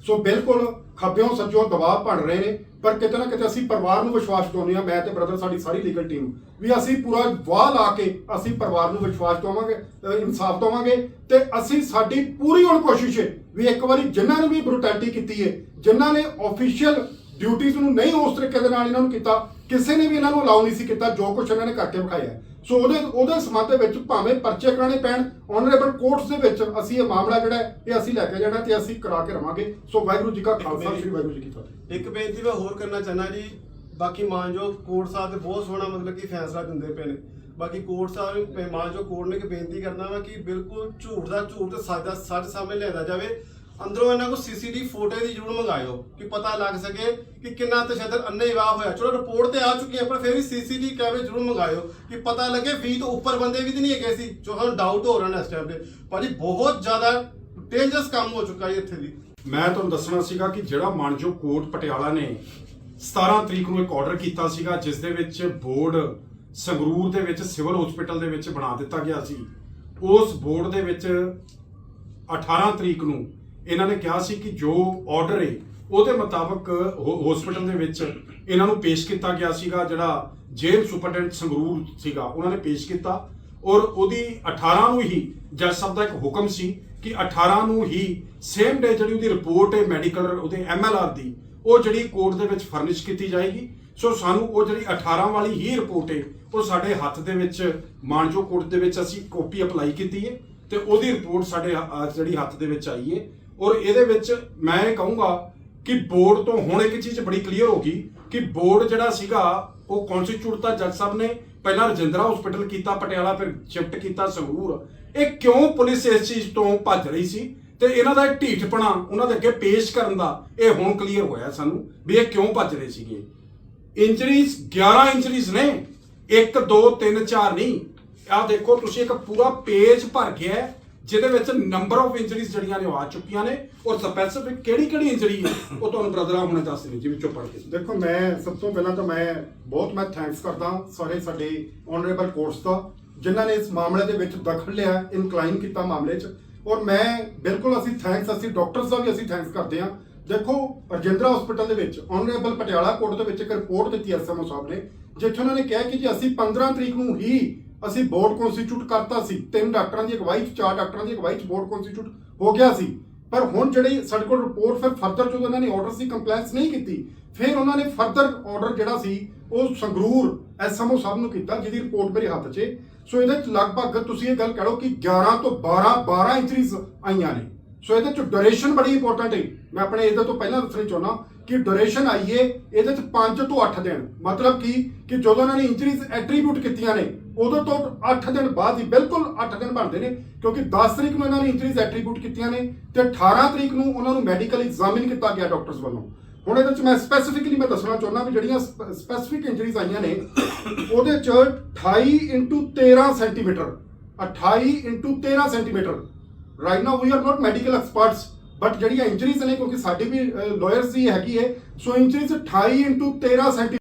ਸੋ ਬਿਲਕੁਲ ਖੱਬਿਓਂ ਸੱਜਿਓਂ ਦਬਾਅ ਭੜ ਰਹੇ ਨੇ, ਪਰ ਕਿਤੇ ਨਾ ਕਿਤੇ ਅਸੀਂ ਪਰਿਵਾਰ ਨੂੰ ਵਿਸ਼ਵਾਸ ਦਿਵਾਉਂਦੇ ਆ ਮੈਂ ਤੇ ਬ੍ਰਦਰ ਸਾਡੀ ਸਾਰੀ ਲੀਗਲ ਟੀਮ ਵੀ ਅਸੀਂ ਪੂਰਾ ਵਾਹ ਲਾ ਕੇ ਅਸੀਂ ਪਰਿਵਾਰ ਨੂੰ ਵਿਸ਼ਵਾਸ ਦਵਾਵਾਂਗੇ ਇਨਸਾਫ ਦਵਾਂਗੇ ਤੇ ਅਸੀਂ ਸਾਡੀ ਪੂਰੀ ਹੁਣ ਕੋਸ਼ਿਸ਼ ਹੈ ਵੀ ਇੱਕ ਵਾਰੀ ਜਿਨ੍ਹਾਂ ਨੇ ਵੀ ਬਰੂਟੈਲਿਟੀ ਕੀਤੀ ਹੈ, ਜਿਨ੍ਹਾਂ ਨੇ ਆਫੀਸ਼ੀਅਲ ਡਿਊਟੀਆਂ ਨੂੰ ਨਹੀਂ ਉਸ ਤਰੀਕੇ ਦੇ ਨਾਲ ਇਹਨਾਂ ਨੂੰ ਕੀਤਾ, ਕਿਸੇ ਨੇ ਵੀ ਇਹਨਾਂ ਨੂੰ ਅਲਾਉ ਨਹੀਂ ਸੀ ਕੀਤਾ, ਜੋ ਕੁਝ ਇਹਨਾਂ ਨੇ ਕਰਕੇ ਵਿਖਾਇਆ ਸੋ ਉਹਦੇ ਉਹਦੇ ਸੰਬੰਧ ਦੇ ਵਿੱਚ ਭਾਵੇਂ ਪਰਚੇ ਕਰਾਣੇ ਪੈਣ ਆਨਰੇਬਲ ਕੋਰਟਸ ਦੇ ਵਿੱਚ ਅਸੀਂ ਇਹ ਮਾਮਲਾ ਜਿਹੜਾ ਹੈ, ਇਹ ਅਸੀਂ ਲੈ ਕੇ ਜਾਣਾ ਤੇ ਅਸੀਂ ਕਰਾ ਕੇ ਰਵਾਂਗੇ। ਸੋ ਵਾਹਿਗੁਰੂ ਜੀ ਕਾ ਖਾਲਸਾ ਸ੍ਰੀ ਵਾਹਿਗੁਰੂ ਜੀ ਕੀ ਫਤਿਹ। ਇੱਕ ਬੇਨਤੀ ਮੈਂ ਹੋਰ ਕਰਨਾ ਚਾਹਨਾ ਜੀ ਬਾਕੀ ਮਾਨਜੋ ਕੋਰਟ ਸਾਹਿਬ ਤੇ ਬਹੁਤ ਸੋਹਣਾ ਮਤਲਬ ਕਿ ਫੈਸਲਾ ਦਿੰਦੇ ਪਏ ਨੇ। ਬਾਕੀ ਕੋਰਟ ਸਾਹਿਬ ਮਾਨਜੋ ਕੋਰਟ ਨੇ ਇੱਕ ਬੇਨਤੀ ਕਰਨਾ ਵਾ ਕਿ ਬਿਲਕੁਲ ਝੂਠ ਦਾ ਝੂਠ ਤੇ ਸੱਚ ਦਾ ਸੱਚ ਸਾਹਮਣੇ ਲਿਆਂਦਾ ਜਾਵੇ। ਅੰਦਰੋਂ ਇਹਨਾਂ ਕੋ ਸੀਸੀਟੀ ਫੋਟੋ ਦੀ ਜ਼ਰੂਰ ਮੰਗਾਇਓ ਕਿ ਪਤਾ ਲੱਗ ਸਕੇ ਕਿ ਕਿੰਨਾ ਤਸ਼ੱਦਦ ਅੰਨੇਵਾਹ ਹੋਇਆ। ਚਲੋ ਰਿਪੋਰਟ ਤੇ ਆ ਚੁੱਕੀ ਹੈ, ਪਰ ਫਿਰ ਵੀ ਸੀਸੀਟੀ ਕੈਮਰੇ ਜ਼ਰੂਰ ਮੰਗਾਇਓ ਕਿ ਪਤਾ ਲੱਗੇ 20 ਤੋਂ ਉੱਪਰ ਬੰਦੇ ਵੀ ਨਹੀਂ ਹੈਗੇ ਸੀ, ਜੋ ਸਾਨੂੰ ਡਾਊਟ ਹੋ ਰਿਹਾ ਨੇ ਇਸ ਟਾਈਮ ਤੇ। ਭਾਜੀ, ਬਹੁਤ ਜ਼ਿਆਦਾ ਡੇਂਜਰਸ ਕੰਮ ਹੋ ਚੁੱਕਾ ਹੈ ਇੱਥੇ ਵੀ। ਮੈਂ ਤੁਹਾਨੂੰ ਦੱਸਣਾ ਸੀਗਾ ਕਿ ਜਿਹੜਾ ਮਾਨਜੋ ਕੋਰਟ ਪਟਿਆਲਾ ਨੇ 17 ਤਰੀਕ ਨੂੰ ਇੱਕ ਆਰਡਰ ਕੀਤਾ ਸੀਗਾ, ਜਿਸ ਦੇ ਵਿੱਚ ਬੋਰਡ ਸੰਗਰੂਰ ਦੇ ਵਿੱਚ ਸਿਵਲ ਹਸਪੀਟਲ ਦੇ ਵਿੱਚ ਬਣਾ ਦਿੱਤਾ ਗਿਆ ਸੀ। ਉਸ ਬੋਰਡ ਦੇ ਵਿੱਚ 18 ਤਰੀਕ ਨੂੰ ਇਹਨਾਂ ਨੇ ਕਿਹਾ ਸੀ ਕਿ ਜੋ ਆਰਡਰ ਹੈ ਉਹਦੇ ਮੁਤਾਬਕ ਹਸਪੀਟਲ ਦੇ ਵਿੱਚ ਇਹਨਾਂ ਨੂੰ ਪੇਸ਼ ਕੀਤਾ ਗਿਆ ਸੀਗਾ, ਜਿਹੜਾ ਜੇਲ੍ਹ ਸੁਪਰਡੈਂਟ ਸੰਗਰੂਰ ਸੀਗਾ, ਉਹਨਾਂ ਨੇ ਪੇਸ਼ ਕੀਤਾ। ਔਰ ਉਹਦੀ 18 ਨੂੰ ਹੀ ਜੱਜ ਸਾਹਿਬ ਦਾ ਇੱਕ ਹੁਕਮ ਸੀ ਕਿ 18 ਨੂੰ ਹੀ ਸੇਮ ਡੇ ਜਿਹੜੀ ਉਹਦੀ ਰਿਪੋਰਟ ਹੈ ਮੈਡੀਕਲ ਉਹਦੇ ਐਮਐਲਆਰ ਦੀ, ਉਹ ਜਿਹੜੀ ਕੋਰਟ ਦੇ ਵਿੱਚ ਫਰਨਿਸ਼ ਕੀਤੀ ਜਾਏਗੀ। ਸੋ ਸਾਨੂੰ ਉਹ ਜਿਹੜੀ 18 ਵਾਲੀ ਹੀ ਰਿਪੋਰਟ ਹੈ ਉਹ ਸਾਡੇ ਹੱਥ ਦੇ ਵਿੱਚ ਮਾਨਜੋ ਕੋਰਟ ਦੇ ਵਿੱਚ ਅਸੀਂ ਕਾਪੀ ਅਪਲਾਈ ਕੀਤੀ ਹੈ ਤੇ ਉਹਦੀ ਰਿਪੋਰਟ ਸਾਡੇ ਜਿਹੜੀ ਹੱਥ ਦੇ ਵਿੱਚ ਆਈ ਹੈ ਔਰ ਇਹਦੇ ਵਿੱਚ ਮੈਂ ਇਹ ਕਹੂੰਗਾ ਕਿ ਬੋਰਡ ਤੋਂ ਹੁਣ ਇੱਕ ਚੀਜ਼ ਬੜੀ ਕਲੀਅਰ ਹੋ ਗਈ ਕਿ ਬੋਰਡ ਜਿਹੜਾ ਸੀਗਾ ਉਹ ਕਨਸਟੀਚਿਊਟ ਤਾਂ ਜੱਜ ਸਾਹਿਬ ਨੇ ਪਹਿਲਾਂ ਰਜਿੰਦਰਾ ਹਸਪੀਟਲ ਕੀਤਾ ਪਟਿਆਲਾ ਫਿਰ ਸ਼ਿਫਟ ਕੀਤਾ ਸੰਗਰੂਰ। ਇਹ ਕਿਉਂ ਪੁਲਿਸ ਇਸ ਚੀਜ਼ ਤੋਂ ਭੱਜ ਰਹੀ ਸੀ? ਤੇ ਇਹਨਾਂ ਦਾ ਢੀਠਪਣਾ ਉਹਨਾਂ ਦੇ ਅੱਗੇ ਪੇਸ਼ ਕਰਨ ਦਾ ਇਹ ਹੁਣ ਕਲੀਅਰ ਹੋਇਆ ਸਾਨੂੰ ਵੀ ਇਹ ਕਿਉਂ ਭੱਜ ਰਹੇ ਸੀਗੇ। ਇੰਜਰੀਜ਼ 11 ਇੰਜਰੀਜ਼ ਨੇ। 1 2 3 4 ਨਹੀਂ। ਆਹ ਦੇਖੋ ਤੁਸੀਂ ਇੱਕ ਪੂਰਾ ਪੇਜ ਭਰ ਗਿਆ ਹੈ, ਜਿਹਦੇ ਵਿੱਚ ਨੰਬਰ ਆਫ ਇੰਜਰੀਜ਼ ਜਿਹੜੀਆਂ ਨੇ ਉਹ ਆ ਚੁੱਕੀਆਂ ਨੇ ਔਰ ਸਪੈਸੀਫਿਕ ਕਿਹੜੀ ਕਿਹੜੀ ਇੰਜਰੀ ਹੈ, ਉਹ ਤੁਹਾਨੂੰ ਬ੍ਰਦਰਾਂ ਹੁਣੇ ਦੱਸ ਦੇਣੀ ਜਿਵੇਂ ਚੋਂ ਪੜ ਕੇ ਦੇਖੋ, ਮੈਂ ਸਭ ਤੋਂ ਪਹਿਲਾਂ ਤਾਂ ਮੈਂ ਬਹੁਤ ਮੈਂ ਥੈਂਕਸ ਕਰਦਾ ਸਾਰੇ ਸਾਡੇ ਆਨਰੇਬਲ ਕੋਰਸ ਦਾ ਜਿਨ੍ਹਾਂ ਨੇ ਇਸ ਮਾਮਲੇ ਦੇ ਵਿੱਚ ਦਖਲ ਲਿਆ ਇਨਕਲਾਈਨ ਕੀਤਾ ਮਾਮਲੇ 'ਚ। ਔਰ ਮੈਂ ਬਿਲਕੁਲ ਅਸੀਂ ਥੈਂਕਸ ਅਸੀਂ ਡਾਕਟਰਸ ਦਾ ਵੀ ਅਸੀਂ ਥੈਂਕਸ ਕਰਦੇ ਹਾਂ। ਦੇਖੋ, ਰਜਿੰਦਰਾ ਹਸਪੀਟਲ ਦੇ ਵਿੱਚ ਆਨਰੇਬਲ ਪਟਿਆਲਾ ਕੋਰਟ ਦੇ ਵਿੱਚ ਇੱਕ ਰਿਪੋਰਟ ਦਿੱਤੀ ਐਸਐਮਓ ਸਾਹਿਬ ਨੇ, ਜਿੱਥੇ ਉਹਨਾਂ ਨੇ ਕਿਹਾ ਕਿ ਜੀ ਅਸੀਂ 15 ਤਰੀਕ ਨੂੰ ਹੀ ਅਸੀਂ ਬੋਰਡ ਕਨਸਟੀਟਿਊਟ ਕਰਤਾ ਸੀ। ਤਿੰਨ ਡਾਕਟਰਾਂ ਦੀ ਅਗਵਾਈ 'ਚ ਚਾਰ ਡਾਕਟਰਾਂ ਦੀ ਅਗਵਾਈ 'ਚ ਬੋਰਡ ਕਨਸਟੀਟਿਊਟ ਹੋ ਗਿਆ ਸੀ। ਪਰ ਹੁਣ ਜਿਹੜੀ ਸਾਡੇ ਕੋਲ ਰਿਪੋਰਟ ਫਿਰ ਫਰਦਰ ਜਦੋਂ ਇਹਨਾਂ ਨੇ ਆਰਡਰ ਸੀ ਕੰਪਲਾਈਂਸ ਨਹੀਂ ਕੀਤੀ, ਫਿਰ ਉਹਨਾਂ ਨੇ ਫਰਦਰ ਆਰਡਰ ਜਿਹੜਾ ਸੀ, ਉਹ ਸੰਗਰੂਰ ਐਸਐਮਓ ਸਾਹਿਬ ਨੂੰ ਕੀਤਾ, ਜਿਹਦੀ ਰਿਪੋਰਟ ਮੇਰੇ ਹੱਥ 'ਚ। ਸੋ ਇਹਦੇ 'ਚ ਲਗਭਗ ਤੁਸੀਂ ਇਹ ਗੱਲ ਕਹਿ ਲਓ ਕਿ 11 ਤੋਂ 12 12 ਇੰਜਰੀਜ਼ ਆਈਆਂ ਨੇ। ਸੋ ਇਹਦੇ 'ਚ ਡਿਊਰੇਸ਼ਨ ਬੜੀ ਇੰਪੋਰਟੈਂਟ ਹੈ ਮੈਂ ਆਪਣੇ ਇਹਦੇ ਤੋਂ ਪਹਿਲਾਂ ਦੱਸਣਾ ਚਾਹੁੰਦਾ ਕਿ ਡਿਊਰੇਸ਼ਨ ਆਈਏ, ਇਹਦੇ 'ਚ 5 ਤੋਂ 8 ਦਿਨ। ਮਤਲਬ ਕਿ ਕਿ ਜਦੋਂ ਇਹਨਾਂ ਨੇ ਇੰਜਰੀਜ਼ ਐਟਰੀਬਿਊਟ ਕੀਤੀਆਂ ਨੇ ਉਦੋਂ ਤੋਂ 8 ਦਿਨ ਬਾਅਦ ਹੀ ਬਿਲਕੁਲ 8 ਦਿਨ ਬਣਦੇ ਨੇ, ਕਿਉਂਕਿ 10 ਤਰੀਕ ਨੂੰ ਇਹਨਾਂ ਨੇ ਇੰਜਰੀਜ਼ ਐਟਰੀਬਿਊਟ ਕੀਤੀਆਂ ਨੇ ਤੇ 18 ਤਰੀਕ ਨੂੰ ਉਹਨਾਂ ਨੂੰ ਮੈਡੀਕਲ ਐਗਜ਼ਾਮਿਨ ਕੀਤਾ ਗਿਆ ਡਾਕਟਰਸ ਵੱਲੋਂ। ਹੁਣ ਇਹਦੇ 'ਚ ਮੈਂ ਸਪੈਸੀਫਿਕਲੀ ਮੈਂ ਦੱਸਣਾ ਚਾਹੁੰਦਾ ਵੀ ਜਿਹੜੀਆਂ ਸਪੈਸੀਫਿਕ ਇੰਜਰੀਜ਼ ਆਈਆਂ ਨੇ, ਉਹਦੇ 'ਚ 28 into 13 centimetre 28 into 13 centimetre right now we are not medical experts but ਜਿਹੜੀਆਂ ਇੰਜਰੀਜ਼ ਨੇ, ਕਿਉਂਕਿ ਸਾਡੀ ਵੀ ਲਾਇਰਸ ਦੀ ਹੈਗੀ ਹੈ ਸੋ ਇੰਜਰੀਜ਼ 28 into 13 ਸੈਂਟੀ